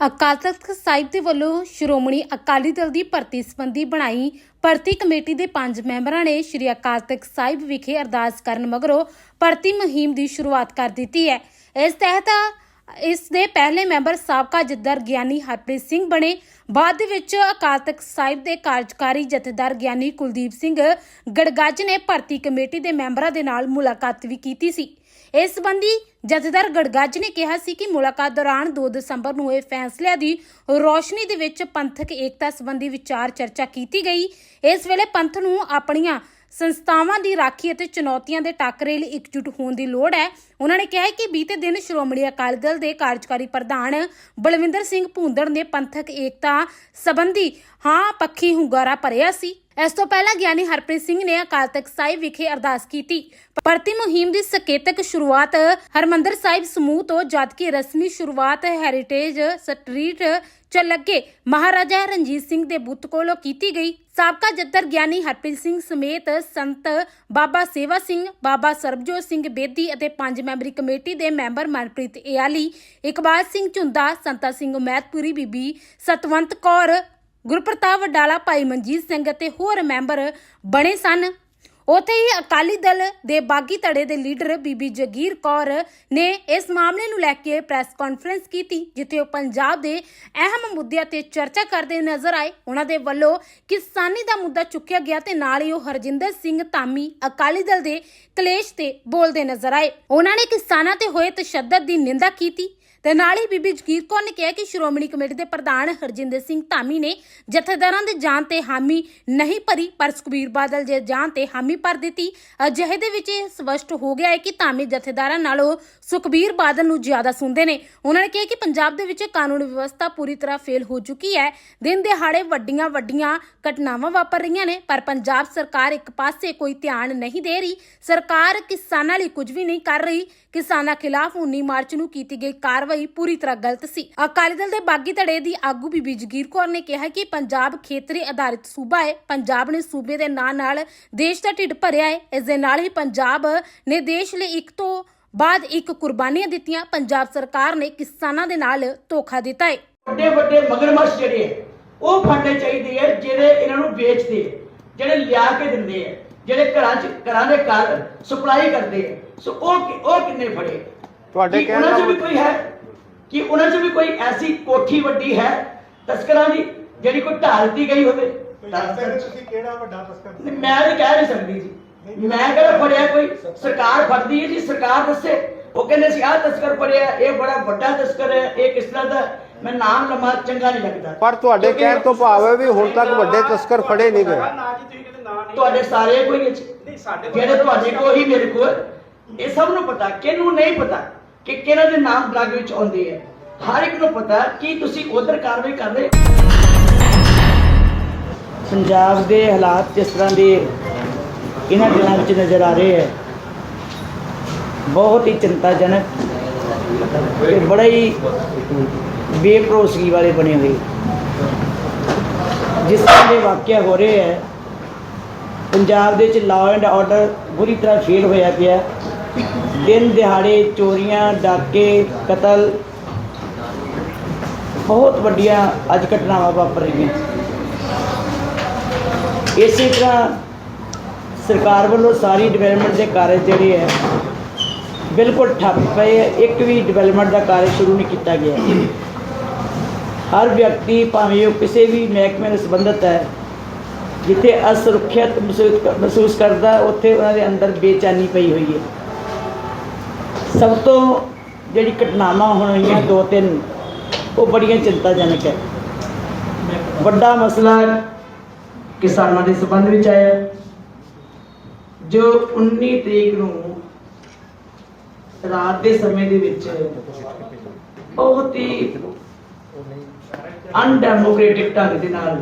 ਅਕਾਲ ਤਖਤ ਸਾਹਿਬ ਦੇ ਵੱਲੋਂ ਸ਼੍ਰੋਮਣੀ ਅਕਾਲੀ ਦਲ ਦੀ ਭਰਤੀ ਸੰਬੰਧੀ ਬਣਾਈ ਭਰਤੀ ਕਮੇਟੀ ਦੇ ਪੰਜ ਮੈਂਬਰਾਂ ਨੇ ਸ਼੍ਰੀ ਅਕਾਲ ਤਖਤ ਸਾਹਿਬ ਵਿਖੇ ਅਰਦਾਸ ਕਰਨ ਮਗਰੋਂ ਭਰਤੀ ਮੁਹਿੰਮ ਦੀ ਸ਼ੁਰੂਆਤ ਕਰ ਦਿੱਤੀ ਹੈ। ਇਸ ਤਹਿਤ ਇਸ ਦੇ ਪਹਿਲੇ ਮੈਂਬਰ ਸਾਬਕਾ ਜੱਦਰ ਗਿਆਨੀ ਹਰਪ੍ਰੀਤ ਸਿੰਘ ਬਣੇ। ਬਾਅਦ ਵਿੱਚ ਅਕਾਲ ਤਖਤ ਸਾਹਿਬ ਦੇ ਕਾਰਜਕਾਰੀ ਜਥੇਦਾਰ ਗਿਆਨੀ ਕੁਲਦੀਪ ਸਿੰਘ ਗੜਗੱਜ ਨੇ ਭਰਤੀ ਕਮੇਟੀ ਦੇ ਮੈਂਬਰਾਂ ਦੇ ਨਾਲ ਮੁਲਾਕਾਤ ਵੀ ਕੀਤੀ ਸੀ। ਇਸ ਸੰਬੰਧੀ ਜਥੇਦਾਰ ਗੜਗੱਜ ਨੇ ਕਿਹਾ ਸੀ ਕਿ ਮੁਲਾਕਾਤ ਦੌਰਾਨ 2 ਦਸੰਬਰ ਨੂੰ ਇਹ ਫੈਸਲਿਆਂ ਦੀ ਰੋਸ਼ਨੀ ਦੇ ਵਿੱਚ ਪੰਥਕ ਏਕਤਾ ਸੰਬੰਧੀ ਵਿਚਾਰ ਚਰਚਾ ਕੀਤੀ ਗਈ। ਇਸ ਵੇਲੇ ਪੰਥ ਨੂੰ ਆਪਣੀਆਂ ਸੰਸਥਾਵਾਂ ਦੀ ਰਾਖੀ ਅਤੇ ਚੁਣੌਤੀਆਂ ਦੇ ਟਾਕਰੇ ਲਈ ਇਕਜੁੱਟ ਹੋਣ ਦੀ ਲੋੜ ਹੈ। ਉਹਨਾਂ ਨੇ ਕਿਹਾ ਕਿ ਬੀਤੇ ਦਿਨ ਸ਼੍ਰੋਮਣੀ ਅਕਾਲੀ ਦਲ ਦੇ ਕਾਰਜਕਾਰੀ ਪ੍ਰਧਾਨ ਬਲਵਿੰਦਰ ਸਿੰਘ ਭੂੰਦੜ ਨੇ ਪੰਥਕ ਏਕਤਾ ਸੰਬੰਧੀ ਹਾਂ ਪੱਖੀ ਹੁੰਗਾਰਾ ਭਰਿਆ ਸੀ। ਇਸ ਤੋਂ ਪਹਿਲਾਂ ਗਿਆਨੀ ਹਰਪ੍ਰੀਤ ਸਿੰਘ ਨੇ ਅਕਾਲ ਤਖਤ ਸਾਹਿਬ ਵਿਖੇ ਅਰਦਾਸ ਕੀਤੀ। ਭਰਤੀ ਮੁਹਿੰਮ ਦੀ ਸਕੇਤਕ ਸ਼ੁਰੂਆਤ ਹਰਮੰਦਰ ਸਾਹਿਬ ਸਮੂਹ ਤੋਂ ਜਦ ਕਿ ਰਸਮੀ ਸ਼ੁਰੂਆਤ ਹੈਰੀਟੇਜ ਸਟਰੀਟ ਚ ਲੱਗੇ। ਮਹਾਰਾਜਾ ਰਣਜੀਤ ਸਿੰਘ ਦੇ ਬੁੱਤ ਕੋਲੋਂ ਕੀਤੀ ਗਈ। ਸਾਬਕਾ ਜੱਦਰ ਗਿਆਨੀ ਹਰਪ੍ਰੀਤ ਸਿੰਘ ਸਮੇਤ ਸੰਤ ਬਾਬਾ ਸੇਵਾ ਸਿੰਘ, ਬਾਬਾ ਸਰਬਜੋਤ ਸਿੰਘ ਬੇਦੀ ਅਤੇ ਪੰਜ ਮੈਂਬਰੀ ਕਮੇਟੀ ਦੇ ਮੈਂਬਰ ਮਨਪ੍ਰੀਤ ਇਆਲੀ ਇਕਬਾਲ ਸਿੰਘ ਝੁੰਦਾ, ਸੰਤਾ ਸਿੰਘ ਉਮੈਦਪੁਰੀ ਬੀਬੀ ਸਤਵੰਤ ਕੌਰ ਗੁਰਪ੍ਰਤਾਪ ਵਡਾਲਾ, ਭਾਈ ਮਨਜੀਤ ਸਿੰਘ ਅਤੇ ਹੋਰ ਮੈਂਬਰ ਬਣੇ ਸਨ। ਉਥੇ ਹੀ ਅਕਾਲੀ ਦਲ ਦੇ ਬਾਗੀ ਧੜੇ ਦੇ ਲੀਡਰ ਬੀਬੀ ਜਗੀਰ ਕੌਰ ਨੇ ਇਸ ਮਾਮਲੇ ਨੂੰ ਲੈ ਕੇ ਪ੍ਰੈਸ ਕਾਨਫਰੰਸ ਕੀਤੀ, ਜਿੱਥੇ ਉਹ ਪੰਜਾਬ ਦੇ ਅਹਿਮ ਮੁੱਦਿਆਂ ਤੇ ਚਰਚਾ ਕਰਦੇ ਨਜ਼ਰ ਆਏ। ਉਹਨਾਂ ਦੇ ਵੱਲੋਂ ਕਿਸਾਨੀ ਦਾ ਮੁੱਦਾ ਚੁੱਕਿਆ ਗਿਆ ਤੇ ਨਾਲ ਹੀ ਉਹ ਹਰਜਿੰਦਰ ਸਿੰਘ ਧਾਮੀ ਅਕਾਲੀ ਦਲ ਦੇ ਕਲੇਸ਼ ਤੇ ਬੋਲਦੇ ਨਜ਼ਰ ਆਏ। ਉਹਨਾਂ ਨੇ ਕਿਸਾਨਾਂ ਤੇ ਹੋਏ ਤਸ਼ੱਦਦ ਦੀ ਨਿੰਦਾ ਕੀਤੀ ਤੇ ਨਾਲ ਹੀ ਬੀਬੀ ਜਗੀਰ ਕੌਰ ਨੇ ਕਿਹਾ ਕਿ ਸ਼੍ਰੋਮਣੀ ਕਮੇਟੀ ਦੇ ਪ੍ਰਧਾਨ ਹਰਜਿੰਦਰ ਸਿੰਘ ਧਾਮੀ ਨੇ ਜਥੇਦਾਰਾਂ ਦੇ ਜਾਨ ਤੇ ਹਾਮੀ ਨਹੀਂ ਭਰੀ, ਪਰ ਸੁਖਬੀਰ ਬਾਦਲ ਦੇ ਜਾਨ ਤੇ ਹਾਮੀ ਭਰ ਦਿੱਤੀ। ਅਜਿਹੇ ਦੇ ਵਿੱਚ ਇਹ ਸਪਸ਼ਟ ਹੋ ਗਿਆ ਹੈ ਕਿ ਧਾਮੀ ਜਥੇਦਾਰਾਂ ਨਾਲੋਂ ਸੁਖਬੀਰ ਬਾਦਲ ਨੂੰ ਜ਼ਿਆਦਾ ਸੁਣਦੇ ਨੇ। ਉਹਨਾਂ ਨੇ ਕਿਹਾ ਕਿ ਪੰਜਾਬ ਦੇ ਵਿੱਚ ਕਾਨੂੰਨ ਵਿਵਸਥਾ ਪੂਰੀ ਤਰ੍ਹਾਂ ਫੇਲ ਹੋ ਚੁੱਕੀ ਹੈ। ਦਿਨ ਦਿਹਾੜੇ ਵੱਡੀਆਂ ਵੱਡੀਆਂ ਘਟਨਾਵਾਂ ਵਾਪਰ ਰਹੀਆਂ ਨੇ, ਪਰ ਪੰਜਾਬ ਸਰਕਾਰ ਇੱਕ ਪਾਸੇ ਕੋਈ ਧਿਆਨ ਨਹੀਂ ਦੇ ਰਹੀ। ਸਰਕਾਰ ਕਿਸਾਨਾਂ ਲਈ ਕੁਝ ਵੀ ਨਹੀਂ ਕਰ ਰਹੀ। ਕਿਸਾਨਾਂ ਖਿਲਾਫ 19 ਮਾਰਚ ਨੂੰ ਕੀਤੀ ਗਈ ਕਾਰਵਾਈ ਪੂਰੀ ਤਰ੍ਹਾਂ ਗਲਤ ਸੀ। ਅਕਾਲੀ ਦਲ ਦੇ ਬਾਗੀ ਧੜੇ ਦੀ ਆਗੂ ਬੀਬੀ ਜਗੀਰ ਕੌਰ ਨੇ ਕਿਹਾ ਕਿ ਪੰਜਾਬ ਖੇਤਰੀ ਆਧਾਰਿਤ ਸੂਬਾ ਹੈ। ਪੰਜਾਬ ਨੇ ਸੂਬੇ ਦੇ ਨਾਂ ਨਾਲ ਦੇਸ਼ ਦਾ ਢਿੱਡ ਭਰਿਆ ਹੈ। ਇਸ ਦੇ ਨਾਲ ਹੀ ਪੰਜਾਬ ਨੇ ਦੇਸ਼ ਲਈ ਇੱਕ ਤੋਂ ਬਾਅਦ ਇੱਕ ਕੁਰਬਾਨੀਆਂ ਦਿੱਤੀਆਂ। ਪੰਜਾਬ ਸਰਕਾਰ ਨੇ ਕਿਸਾਨਾਂ ਦੇ ਨਾਲ ਧੋਖਾ ਦਿੱਤਾ ਹੈ। ਵੱਡੇ ਵੱਡੇ ਮਗਰਮੱਛ ਜਿਹੜੇ ਹੈ, ਉਹ ਫੜਨੇ ਚਾਹੀਦੇ ਆ ਜਿਹੜੇ ਇਹਨਾਂ ਨੂੰ ਵੇਚਦੇ ਜਿਹੜੇ ਲਿਆ ਕੇ ਦਿੰਦੇ ਆ ਜਿਹੜੇ ਘਰਾਂ 'ਚ ਘਰਾਂ ਦੇ ਘਰ ਸਪਲਾਈ ਕਰਦੇ ਆ ਸੋ ਉਹ ਉਹ ਕਿੰਨੇ ਫੜੇ? ਤੁਹਾਡੇ ਕਹਿਣ ਦਾ ਵੀ ਕੋਈ ਹੈ? ਕਿ ਉਹਨਾਂ 'ਚ ਵੀ ਕੋਈ ਐਸੀ ਕੋਠੀ ਵੱਡੀ ਹੈ? ਤਸਕਰਾਂ ਦੀ ਜਿਹੜੀ ਕੋਈ ਢਾਹ ਦਿੱਤੀ ਗਈ ਹੋਵੇ। ਤਸਕਰ ਤੁਸੀਂ ਕਿਹੜਾ ਵੱਡਾ ਤਸਕਰ ਨਹੀਂ, ਮੈਂ ਤਾਂ ਕਹਿ ਨਹੀਂ ਸਕਦੀ ਜੀ। ਮੈਂ ਕਿਹੜਾ ਫੜਿਆ ਕੋਈ? ਸਰਕਾਰ ਫੜਦੀ ਹੈ ਜੀ ਸਰਕਾਰ ਦੱਸੇ। ਉਹ ਕਹਿੰਦੇ ਸੀ ਆਹ ਤਸਕਰ ਫੜਿਆ ਇਹ ਬੜਾ ਵੱਡਾ ਤਸਕਰ ਹੈ ਇਹ ਕਿਸ ਤਰ੍ਹਾਂ ਦਾ ਮੈਂ ਨਾਮ ਲਮਾ ਚੰਗਾ ਨਹੀਂ ਲੱਗਦਾ। ਪਰ ਤੁਹਾਡੇ ਕਹਿਣ ਤੋਂ ਭਾਵ ਹੈ ਵੀ ਹੁਣ ਤੱਕ ਵੱਡੇ ਤਸਕਰ ਫੜੇ ਨਹੀਂ ਗਏ। ਨਾ ਜੀ ਤੁਸੀਂ ਕਹਿੰਦੇ ਨਾ ਨਹੀਂ। ਤੁਹਾਡੇ ਸਾਰੇ ਕੋਈ ਵਿੱਚ ਨਹੀਂ ਸਾਡੇ ਕੋਲ ਜਿਹੜੇ ਤੁਹਾਡੇ ਕੋਲ ਹੀ ਮੇਰੇ ਕੋਲ ਇਹ ਸਭ ਨੂੰ ਪਤਾ ਕਿਹਨੂੰ ਨਹੀਂ ਪਤਾ। ਕਿ ਕਿਹਨਾਂ ਦੇ ਨਾਮ ਬਲੱਗ ਵਿੱਚ ਆਉਂਦੇ ਹੈ ਹਰ ਇੱਕ ਨੂੰ ਪਤਾ ਕਿ ਤੁਸੀਂ ਉਧਰ ਕਾਰਵਾਈ ਕਰ ਰਹੇ ਪੰਜਾਬ ਦੇ ਹਾਲਾਤ ਜਿਸ ਤਰ੍ਹਾਂ ਦੇ ਇਹਨਾਂ ਦਿਨਾਂ ਵਿੱਚ ਨਜ਼ਰ ਆ ਰਹੇ ਹੈ ਬਹੁਤ ਹੀ ਚਿੰਤਾਜਨਕ ਤੇ ਬੜਾ ਹੀ ਬੇਭਰੋਸਗੀ ਵਾਲੇ ਬਣੇ ਹੋਏ। ਜਿਸ ਤਰ੍ਹਾਂ ਦੇ ਵਾਕਿਆ ਹੋ ਰਹੇ ਹੈ ਪੰਜਾਬ ਦੇ ਵਿੱਚ ਲਾਅ ਐਂਡ ਆਰਡਰ ਬੁਰੀ ਤਰ੍ਹਾਂ ਫੇਲ ਹੋਇਆ ਪਿਆ। ਦਿਨ ਦਿਹਾੜੇ ਚੋਰੀਆਂ, ਡਾਕੇ, ਕਤਲ। ਬਹੁਤ ਵੱਡੀਆਂ ਅੱਜ ਘਟਨਾਵਾਂ ਵਾਪਰ ਰਹੀਆਂ। ਇਸੇ ਤਰ੍ਹਾਂ ਸਰਕਾਰ ਵੱਲੋਂ ਸਾਰੀ ਡਿਵੈਲਪਮੈਂਟ ਦੇ ਕਾਰਜ ਜਿਹੜੇ ਹੈ, ਬਿਲਕੁਲ ਠੱਪ ਪਏ ਹੈ। ਇੱਕ ਵੀ ਡਿਵੈਲਪਮੈਂਟ ਦਾ ਕਾਰਜ ਸ਼ੁਰੂ ਨਹੀਂ ਕੀਤਾ ਗਿਆ। ਹਰ ਵਿਅਕਤੀ, ਭਾਵੇਂ ਉਹ ਕਿਸੇ ਵੀ ਮਹਿਕਮੇ ਨਾਲ ਸੰਬੰਧਿਤ ਹੈ, ਜਿੱਥੇ ਅਸੁਰੱਖਿਅਤ ਮਹਿਸੂਸ ਮਹਿਸੂਸ ਕਰਦਾ, ਉੱਥੇ ਉਹਨਾਂ ਦੇ ਅੰਦਰ ਬੇਚੈਨੀ ਪਈ ਹੋਈ ਹੈ। ਸਭ ਤੋਂ ਜਿਹੜੀ ਘਟਨਾਵਾਂ ਹੋਈਆਂ ਦੋ ਤਿੰਨ, ਉਹ ਬੜੀਆਂ ਚਿੰਤਾਜਨਕ ਹੈ। ਵੱਡਾ ਮਸਲਾ ਕਿਸਾਨਾਂ ਦੇ ਸੰਬੰਧ ਵਿੱਚ ਆਇਆ। ਜੋ 19 ਤਰੀਕ ਨੂੰ ਰਾਤ ਦੇ ਸਮੇਂ ਦੇ ਵਿੱਚ ਬਹੁਤ ਹੀ ਅਨਡੈਮੋਕ੍ਰੈਟਿਕ ਢੰਗ ਦੇ ਨਾਲ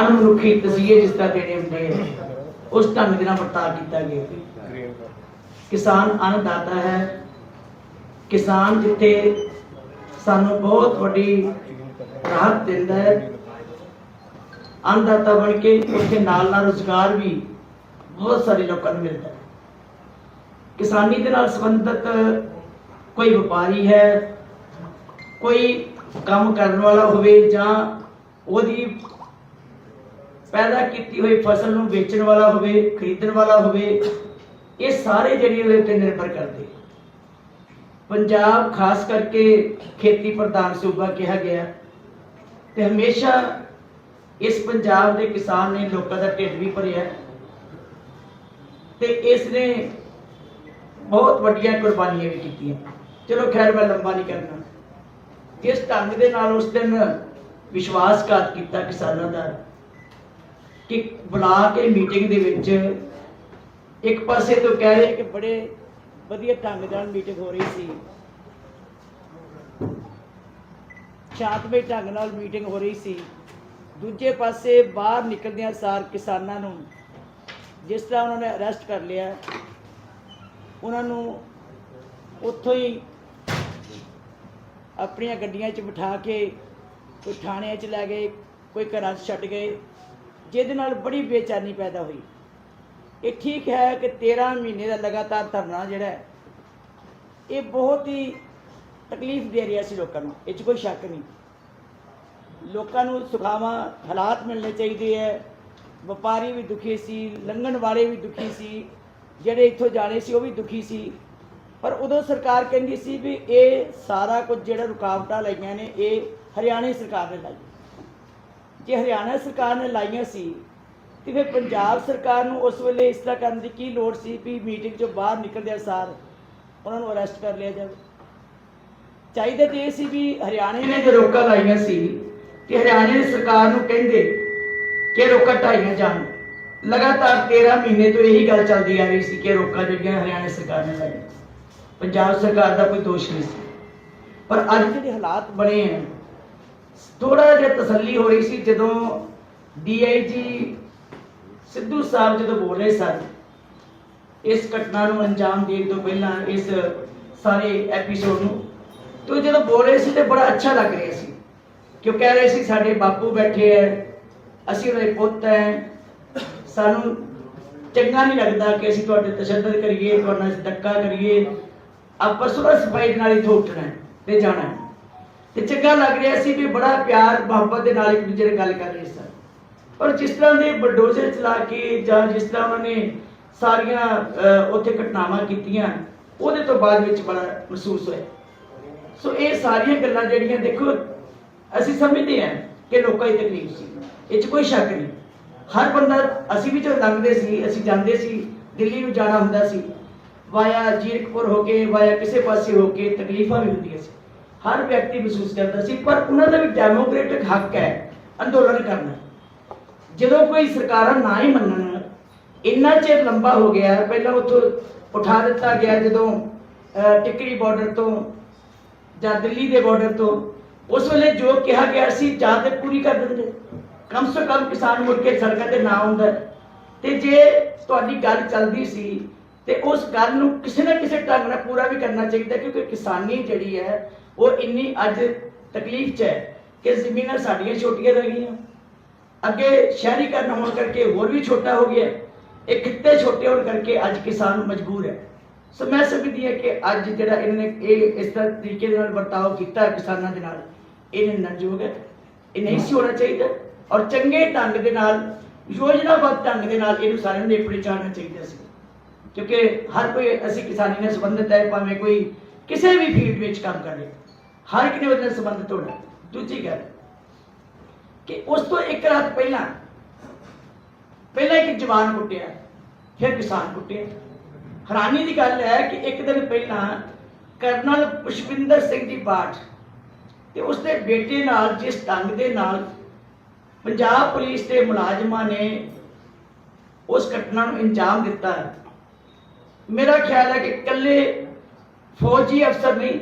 ਅਨਮਨੁੱਖੀ ਤਸੀਹੇ ਜਿਸ ਤਰ੍ਹਾਂ ਦੇਣੇ ਹੁੰਦੇ ਆ, ਉਸ ਢੰਗ ਦੇ ਨਾਲ ਵਰਤਾਅ ਕੀਤਾ ਗਿਆ। ਕਿਸਾਨ ਅੰਨਦਾਤਾ ਹੈ। ਕਿਸਾਨ ਜਿੱਥੇ ਸਾਨੂੰ ਬਹੁਤ ਵੱਡੀ ਰਾਹਤ ਦਿੰਦਾ ਹੈ, ਅੰਨਦਾਤਾ ਬਣ ਕੇ ਉੱਥੇ ਨਾਲ ਨਾਲ ਰੁਜ਼ਗਾਰ ਵੀ ਬਹੁਤ ਸਾਰੇ ਲੋਕਾਂ ਨੂੰ ਮਿਲਦਾ ਹੈ। ਕਿਸਾਨੀ ਦੇ ਨਾਲ ਸੰਬੰਧਿਤ ਕੋਈ ਵਪਾਰੀ ਹੈ, ਕੋਈ ਕੰਮ ਕਰਨ ਵਾਲਾ ਹੋਵੇ ਜਾਂ ਉਹਦੀ ਪੈਦਾ ਕੀਤੀ ਹੋਈ ਫਸਲ ਨੂੰ ਵੇਚਣ ਵਾਲਾ ਹੋਵੇ, ਖਰੀਦਣ ਵਾਲਾ ਹੋਵੇ, ਇਹ ਸਾਰੇ ਜਿਹੜੇ ਉਹਦੇ ਉੱਤੇ ਨਿਰਭਰ ਕਰਦੇ ਪੰਜਾਬ ਖਾਸ ਕਰਕੇ ਖੇਤੀ ਪ੍ਰਧਾਨ ਸੂਬਾ ਕਿਹਾ ਗਿਆ ਤੇ ਹਮੇਸ਼ਾ ਇਸ ਪੰਜਾਬ ਦੇ ਕਿਸਾਨ ਨੇ ਲੋਕਾਂ ਦਾ ਢਿੱਡ ਵੀ ਭਰਿਆ ਤੇ ਇਸ ਨੇ ਬਹੁਤ ਵੱਡੀਆਂ ਕੁਰਬਾਨੀਆਂ ਵੀ ਕੀਤੀਆਂ। ਚਲੋ ਖੈਰ, ਮੈਂ ਲੰਬਾ ਨਹੀਂ ਕਰਨਾ। ਜਿਸ ਢੰਗ ਦੇ ਨਾਲ ਉਸ ਦਿਨ ਵਿਸ਼ਵਾਸਘਾਤ ਕੀਤਾ ਕਿਸਾਨਾਂ ਦਾ ਕਿ ਬੁਲਾ ਕੇ ਮੀਟਿੰਗ ਦੇ ਵਿੱਚ ਇੱਕ ਪਾਸੇ ਤੋਂ ਕਹਿ ਰਹੇ ਕਿ ਬੜੇ ਵਧੀਆ ਢੰਗ ਨਾਲ ਮੀਟਿੰਗ ਹੋ ਰਹੀ ਸੀ। ਸ਼ਾਂਤਮਈ ਢੰਗ ਨਾਲ ਮੀਟਿੰਗ ਹੋ ਰਹੀ ਸੀ। ਦੂਜੇ ਪਾਸੇ ਬਾਹਰ ਨਿਕਲਦਿਆਂ ਸਾਰ ਕਿਸਾਨਾਂ ਨੂੰ ਜਿਸ ਤਰ੍ਹਾਂ ਉਹਨਾਂ ਨੇ ਅਰੈਸਟ ਕਰ ਲਿਆ, ਉਹਨਾਂ ਨੂੰ ਉੱਥੋਂ ਹੀ ਆਪਣੀਆਂ ਗੱਡੀਆਂ 'ਚ ਬਿਠਾ ਕੇ ਕੋਈ ਥਾਣਿਆਂ 'ਚ ਲੈ ਗਏ, ਕੋਈ ਘਰਾਂ 'ਚ ਛੱਡ ਗਏ, ਜਿਹਦੇ ਨਾਲ ਬੜੀ ਬੇਚੈਨੀ ਪੈਦਾ ਹੋਈ। ਇਹ ਠੀਕ ਹੈ ਕਿ 13 ਮਹੀਨੇ ਦਾ ਲਗਾਤਾਰ ਧਰਨਾ ਜਿਹੜਾ ਹੈ, ਇਹ ਬਹੁਤ ਹੀ ਤਕਲੀਫ ਦੇ ਰਿਹਾ ਸੀ ਲੋਕਾਂ ਨੂੰ, ਇਹ 'ਚ ਕੋਈ ਸ਼ੱਕ ਨਹੀਂ। ਲੋਕਾਂ ਨੂੰ ਸੁਖਾਵਾਂ, ਹਾਲਾਤ ਮਿਲਣੇ ਚਾਹੀਦੇ ਹੈ, ਵਪਾਰੀ ਵੀ ਦੁਖੀ ਸੀ, ਲੰਘਣ ਵਾਲੇ ਵੀ ਦੁਖੀ ਸੀ, ਜਿਹੜੇ ਇੱਥੋਂ ਜਾਣੇ ਸੀ ਉਹ ਵੀ ਦੁਖੀ ਸੀ। ਪਰ ਉਦੋਂ ਸਰਕਾਰ ਕਹਿੰਦੀ ਸੀ ਵੀ ਇਹ ਸਾਰਾ ਕੁਝ ਜਿਹੜਾ ਰੁਕਾਵਟਾਂ ਲਾਈਆਂ ਨੇ, ਇਹ ਹਰਿਆਣਾ ਸਰਕਾਰ ਨੇ ਲਾਈ ਜੇ ਹਰਿਆਣਾ ਸਰਕਾਰ ਨੇ ਲਾਈਆਂ ਸੀ ਤੇ ਫਿਰ ਪੰਜਾਬ ਸਰਕਾਰ ਨੂੰ ਉਸ ਵੇਲੇ ਇਸ ਤਰ੍ਹਾਂ ਕਰਨ ਦੀ ਕੀ ਲੋੜ ਸੀ ਵੀ ਮੀਟਿੰਗ ਚੋਂ ਬਾਹਰ ਨਿਕਲਦਿਆਂ ਸਾਰ? ਉਹਨਾਂ ਨੂੰ ਅਰੈਸਟ ਕਰ ਲਿਆ ਜਾਵੇ। ਚਾਹੀਦਾ ਤੇ ਇਹ ਸੀ ਵੀ ਹਰਿਆਣੇ ਨੇ ਜੋ ਰੋਕਾਂ ਲਾਈਆਂ ਸੀ ਕਿ ਹਰਿਆਣੇ ਦੀ ਸਰਕਾਰ ਨੂੰ ਕਹਿੰਦੇ ਕਿ ਰੋਕਾਂ ਢਾਈਆਂ ਜਾਣ। ਲਗਾਤਾਰ 13 ਮਹੀਨੇ ਤੋਂ ਇਹੀ ਗੱਲ ਚੱਲਦੀ ਆ ਰਹੀ ਸੀ ਕਿ ਰੋਕਾਂ ਜਿਹੜੀਆਂ ਹਰਿਆਣਾ ਸਰਕਾਰ ਨੇ ਲਾਈਆਂ। ਪੰਜਾਬ ਸਰਕਾਰ ਦਾ ਕੋਈ ਦੋਸ਼ ਨਹੀਂ ਸੀ। ਪਰ ਅੱਜ ਜਿਹੜੇ ਹਾਲਾਤ ਬਣੇ ਆ ਥੋੜਾ ਜਿਹਾ ਤਸੱਲੀ ਹੋ ਰਹੀ ਸੀ ਜਦੋਂ ਡੀਆਈਜੀ ਸਿੱਧੂ ਸਾਹਿਬ ਜਦੋਂ ਬੋਲ ਰਹੇ ਸਨ, ਇਸ ਘਟਨਾ ਨੂੰ ਅੰਜਾਮ ਦੇਣ ਤੋਂ ਪਹਿਲਾਂ ਇਸ ਸਾਰੇ ਐਪੀਸੋਡ ਨੂੰ, ਤੋਂ ਜਦੋਂ ਬੋਲ ਰਹੇ ਸੀ ਤੇ ਬੜਾ ਅੱਛਾ ਲੱਗ ਰਿਹਾ ਸੀ। ਕਿਉਂ ਕਹਿ ਰਹੇ ਸੀ, ਸਾਡੇ ਬਾਪੂ ਬੈਠੇ ਐ, ਅਸੀਂ ਉਹਦੇ ਪੁੱਤ ਐ, ਸਾਨੂੰ ਚੰਗਾ ਨਹੀਂ ਲੱਗਦਾ ਕਿ ਅਸੀਂ ਤੁਹਾਡੇ ਤਸ਼ੱਦਦ ਕਰੀਏ, ਤੁਹਾਡਾ ਧੱਕਾ ਕਰੀਏ ਆਪਸ ਸੁਲਹ ਸਫ਼ਾਈ ਨਾਲ ਇੱਥੋਂ ਉੱਠਣਾ ਹੈ ਤੇ ਜਾਣਾ ਹੈ ਤੇ ਚੰਗਾ ਲੱਗ ਰਿਹਾ ਸੀ ਵੀ ਬੜਾ ਪਿਆਰ ਮੁਹੱਬਤ ਦੇ ਨਾਲ ਇੱਕ ਦੂਜੇ ਨਾਲ ਗੱਲ ਕਰ ਰਹੇ ਸਨ। ਪਰ ਜਿਸ ਤਰ੍ਹਾਂ ਦੇ ਬਲਡੋਜ਼ਰ ਚਲਾ ਕੇ ਜਾਂ ਜਿਸ ਤਰ੍ਹਾਂ ਉਹਨਾਂ ਨੇ ਸਾਰੀਆਂ ਉੱਥੇ ਘਟਨਾਵਾਂ ਕੀਤੀਆਂ, ਉਹਦੇ ਤੋਂ ਬਾਅਦ ਵਿੱਚ ਬੜਾ ਮਹਿਸੂਸ ਹੋਇਆ। ਸੋ ਇਹ ਸਾਰੀਆਂ ਗੱਲਾਂ ਜਿਹੜੀਆਂ ਦੇਖੋ, ਅਸੀਂ ਸਮਝਦੇ ਹਾਂ ਕਿ ਲੋਕਾਂ ਦੀ ਤਕਲੀਫ ਸੀ। ਇਹ 'ਚ ਕੋਈ ਸ਼ੱਕ ਨਹੀਂ। ਹਰ ਬੰਦਾ, ਅਸੀਂ ਵੀ ਜਦੋਂ ਲੰਘਦੇ ਸੀ, ਅਸੀਂ ਜਾਂਦੇ ਸੀ, ਦਿੱਲੀ ਨੂੰ ਜਾਣਾ ਹੁੰਦਾ ਸੀ। ਵਾਇਆ ਜੀਰਕਪੁਰ ਹੋ ਕੇ, ਵਾਇਆ ਕਿਸੇ ਪਾਸੇ ਹੋ ਕੇ ਤਕਲੀਫਾਂ ਵੀ ਹੁੰਦੀਆਂ ਸੀ। ਹਰ ਵਿਅਕਤੀ ਮਹਿਸੂਸ ਕਰਦਾ ਸੀ, ਪਰ ਉਹਨਾਂ ਦਾ ਵੀ ਡੈਮੋਕ੍ਰੈਟਿਕ ਹੱਕ ਹੈ ਅੰਦੋਲਨ ਕਰਨਾ। ਜਦੋਂ ਕੋਈ ਸਰਕਾਰਾਂ ਨਾ ਹੀ ਮੰਨਣ ਇੰਨਾ ਚਿਰ ਲੰਬਾ ਹੋ ਗਿਆ ਪਹਿਲਾਂ ਉੱਥੋਂ ਉਠਾ ਦਿੱਤਾ ਗਿਆ ਜਦੋਂ ਅਹ, ਟਿਕਰੀ ਬਾਰਡਰ ਤੋਂ ਜਾਂ ਦਿੱਲੀ ਦੇ ਬਾਰਡਰ ਤੋਂ ਉਸ ਵੇਲੇ ਜੋ ਕਿਹਾ ਗਿਆ ਸੀ ਜਾਂ ਤੇ ਪੂਰੀ ਕਰ ਦਿੰਦੇ। ਕਮ ਸੇ ਕਮ ਕਿਸਾਨ ਮੁੜ ਕੇ ਸੜਕਾਂ ਤੇ ਨਾ ਹੁੰਦਾ ਤੇ ਜੇ ਤੁਹਾਡੀ ਗੱਲ ਚੱਲਦੀ ਸੀ ਤੇ ਉਸ ਗੱਲ ਨੂੰ ਕਿਸੇ ਨਾ ਕਿਸੇ ਢੰਗ ਨਾਲ ਪੂਰਾ ਵੀ ਕਰਨਾ ਚਾਹੀਦਾ ਕਿਉਂਕਿ ਕਿਸਾਨੀ ਜਿਹੜੀ ਹੈ ਉਹ ਇੰਨੀ ਅੱਜ ਤਕਲੀਫ 'ਚ ਹੈ ਕਿ ਜ਼ਮੀਨਾਂ ਸਾਡੀਆਂ ਛੋਟੀਆਂ ਰਹਿ ਗਈਆਂ ਅੱਗੇ ਸ਼ਹਿਰੀਕਰਨ ਹੋਣ ਕਰਕੇ ਹੋਰ ਵੀ ਛੋਟਾ ਹੋ ਗਿਆ ਇਹ ਕਿੱਤੇ ਛੋਟੇ ਹੋਣ ਕਰਕੇ ਅੱਜ ਕਿਸਾਨ ਮਜਬੂਰ ਹੈ। ਸੋ ਮੈਂ ਸਮਝਦੀ ਹਾਂ ਕਿ ਅੱਜ ਜਿਹੜਾ ਇਹਨਾਂ ਨੇ ਇਹ ਇਸ ਤਰ੍ਹਾਂ ਤਰੀਕੇ ਦੇ ਨਾਲ ਵਰਤਾਓ ਕੀਤਾ ਕਿਸਾਨਾਂ ਦੇ ਨਾਲ, ਇਹ ਨਿੰਦਣਯੋਗ ਹੈ। ਇਹ ਨਹੀਂ ਸੀ ਹੋਣਾ ਚਾਹੀਦਾ ਔਰ ਚੰਗੇ ਢੰਗ ਦੇ ਨਾਲ, ਯੋਜਨਾਬੱਧ ਢੰਗ ਦੇ ਨਾਲ ਇਹਨੂੰ ਸਾਰਿਆਂ ਨੂੰ ਨੇਪੜੇ ਚਾੜਨਾ ਚਾਹੀਦਾ ਸੀ। ਕਿਉਂਕਿ ਹਰ ਕੋਈ ਅਸੀਂ ਕਿਸਾਨੀ ਨਾਲ ਸੰਬੰਧਿਤ ਹੈ, ਭਾਵੇਂ ਕੋਈ ਕਿਸੇ ਵੀ ਫੀਲਡ ਵਿੱਚ ਕੰਮ ਕਰ ਰਿਹਾ ਹਰ ਇੱਕ ਨੇ ਉਹਦੇ ਨਾਲ ਸੰਬੰਧਿਤ ਹੋਣਾ ਦੂਜੀ ਗੱਲ ਕਿ ਉਸ ਤੋਂ ਇੱਕ ਰਾਤ ਪਹਿਲਾਂ ਪਹਿਲਾਂ ਇੱਕ ਜਵਾਨ ਕੁੱਟਿਆ, ਫਿਰ ਕਿਸਾਨ ਕੁੱਟਿਆ। ਹੈਰਾਨੀ ਦੀ ਗੱਲ ਹੈ ਕਿ ਇੱਕ ਦਿਨ ਪਹਿਲਾਂ ਕਰਨਲ ਪੁਸ਼ਪਿੰਦਰ ਸਿੰਘ ਦੀ ਬਾਠ ਤੇ ਉਸਦੇ ਬੇਟੇ ਨਾਲ ਜਿਸ ਢੰਗ ਦੇ ਨਾਲ ਪੰਜਾਬ ਪੁਲਿਸ ਦੇ ਮੁਲਾਜ਼ਮਾਂ ਨੇ ਉਸ ਘਟਨਾ ਨੂੰ ਅੰਜਾਮ ਦਿੱਤਾ। ਮੇਰਾ ਖਿਆਲ ਹੈ ਕਿ ਇਕੱਲੇ ਫੌਜੀ ਅਫਸਰ ਨਹੀਂ,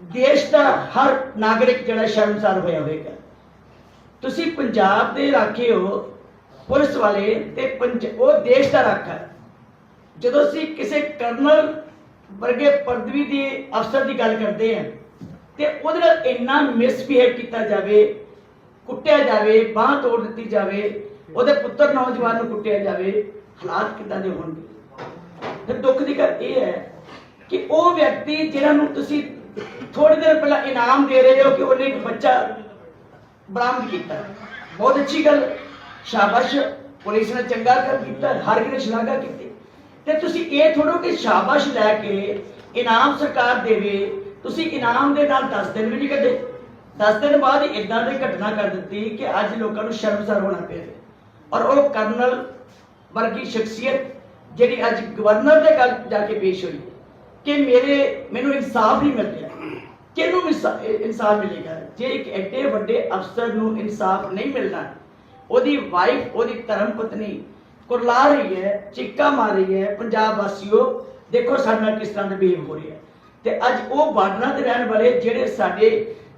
ਦੇਸ਼ ਦਾ ਹਰ ਨਾਗਰਿਕ ਜਿਹੜਾ ਸ਼ਰਮਸਾਰ ਹੋਇਆ ਹੋਵੇਗਾ। ਤੁਸੀਂ ਪੰਜਾਬ ਦੇ ਰਾਖੇ ਹੋ, ਪੁਲਿਸ ਵਾਲੇ ਤੇ ਪੰਜ, ਉਹ ਦੇਸ਼ ਦਾ ਰਾਖਾ ਹੈ। ਜਦੋਂ ਅਸੀਂ ਕਿਸੇ ਕਰਨਲ ਵਰਗੇ ਪਦਵੀ ਦੇ ਅਫਸਰ ਦੀ ਗੱਲ ਕਰਦੇ ਹਾਂ, ਤੇ ਉਹਦੇ ਨਾਲ ਇੰਨਾ ਮਿਸਬਿਹੇਵ ਕੀਤਾ ਜਾਵੇ, ਕੁੱਟਿਆ ਜਾਵੇ, ਬਾਹ ਤੋੜ ਦਿੱਤੀ ਜਾਵੇ, ਉਹਦੇ ਪੁੱਤਰ ਨੌਜਵਾਨ ਨੂੰ ਕੁੱਟਿਆ ਜਾਵੇ, ਹਾਲਾਤ ਕਿੱਦਾਂ ਦੇ ਹੋਣਗੇ ਫਿਰ ਦੁੱਖ ਦੀ ਗੱਲ ਇਹ ਹੈ ਕਿ ਉਹ ਵਿਅਕਤੀ ਜਿਹਨਾਂ ਨੂੰ ਤੁਸੀਂ ਥੋੜੀ ਦੇਰ ਪਹਿਲਾਂ ਇਨਾਮ ਦੇ ਰਹੇ ਹੋ ਕਿ ਉਹਨੇ ਇੱਕ ਬੱਚਾ ਬਰਾਮਦ ਕੀਤਾ। ਬਹੁਤ ਅੱਛੀ ਗੱਲ। ਸ਼ਾਬਾਸ਼। ਪੁਲਿਸ ਨੇ ਚੰਗਾ ਕੰਮ ਕੀਤਾ। ਹਰ ਕਿਸੇ ਨੇ ਸ਼ਲਾਘਾ ਕੀਤੀ। ਤੇ ਤੁਸੀਂ ਇਹ ਥੋੜੋ ਕਿ ਸ਼ਾਬਾਸ਼ ਲੈ ਕੇ ਇਨਾਮ ਸਰਕਾਰ ਦੇਵੇ, ਤੁਸੀਂ ਇਨਾਮ ਦੇ ਨਾਲ 10 ਦਿਨ ਵੀ ਨਹੀਂ ਕੱਢੇ। 10 ਦਿਨ ਬਾਅਦ ਇਦਾਂ ਦੀ ਘਟਨਾ ਕਰ ਦਿੱਤੀ ਕਿ ਅੱਜ ਲੋਕਾਂ ਨੂੰ ਸ਼ਰਮਸਾਰ ਹੋਣਾ ਪਿਆ। ਔਰ ਉਹ ਕਰਨਲ ਵਰਗੀ ਸ਼ਖਸੀਅਤ, ਜਿਹੜੀ ਅੱਜ ਗਵਰਨਰ ਦੇ ਗੱਲ ਜਾ ਕੇ ਪੇਸ਼ ਹੋਈ, ਕਿ ਮੇਰੇ, ਮੈਨੂੰ ਇਨਸਾਫ ਨਹੀਂ ਮਿਲ ਰਿਹਾ। ਕਿਹਨੂੰ ਇਨਸਾਫ ਮਿਲੇਗਾ? ਜੇ ਇੱਕ ਐਡੇ ਵੱਡੇ ਅਫਸਰ ਨੂੰ ਇਨਸਾਫ ਨਹੀਂ ਮਿਲਣਾ, ਉਹਦੀ ਵਾਈਫ ਉਹਦੀ ਧਰਮ ਪਤਨੀ ਕੁਰਲਾ ਰਹੀ ਹੈ, ਚੀਕਾ ਮਾਰ ਰਹੀ ਹੈ, ਪੰਜਾਬ ਵਾਸੀਓ, ਦੇਖੋ ਸਾਡੇ ਕਿਸ ਤਰ੍ਹਾਂ ਦਾ ਬਿਹੇਵ ਹੋ ਰਿਹਾ। ਤੇ ਅੱਜ ਉਹ ਬਾਰਡਰਾਂ ਤੇ ਰਹਿਣ ਵਾਲੇ ਜਿਹੜੇ ਸਾਡੇ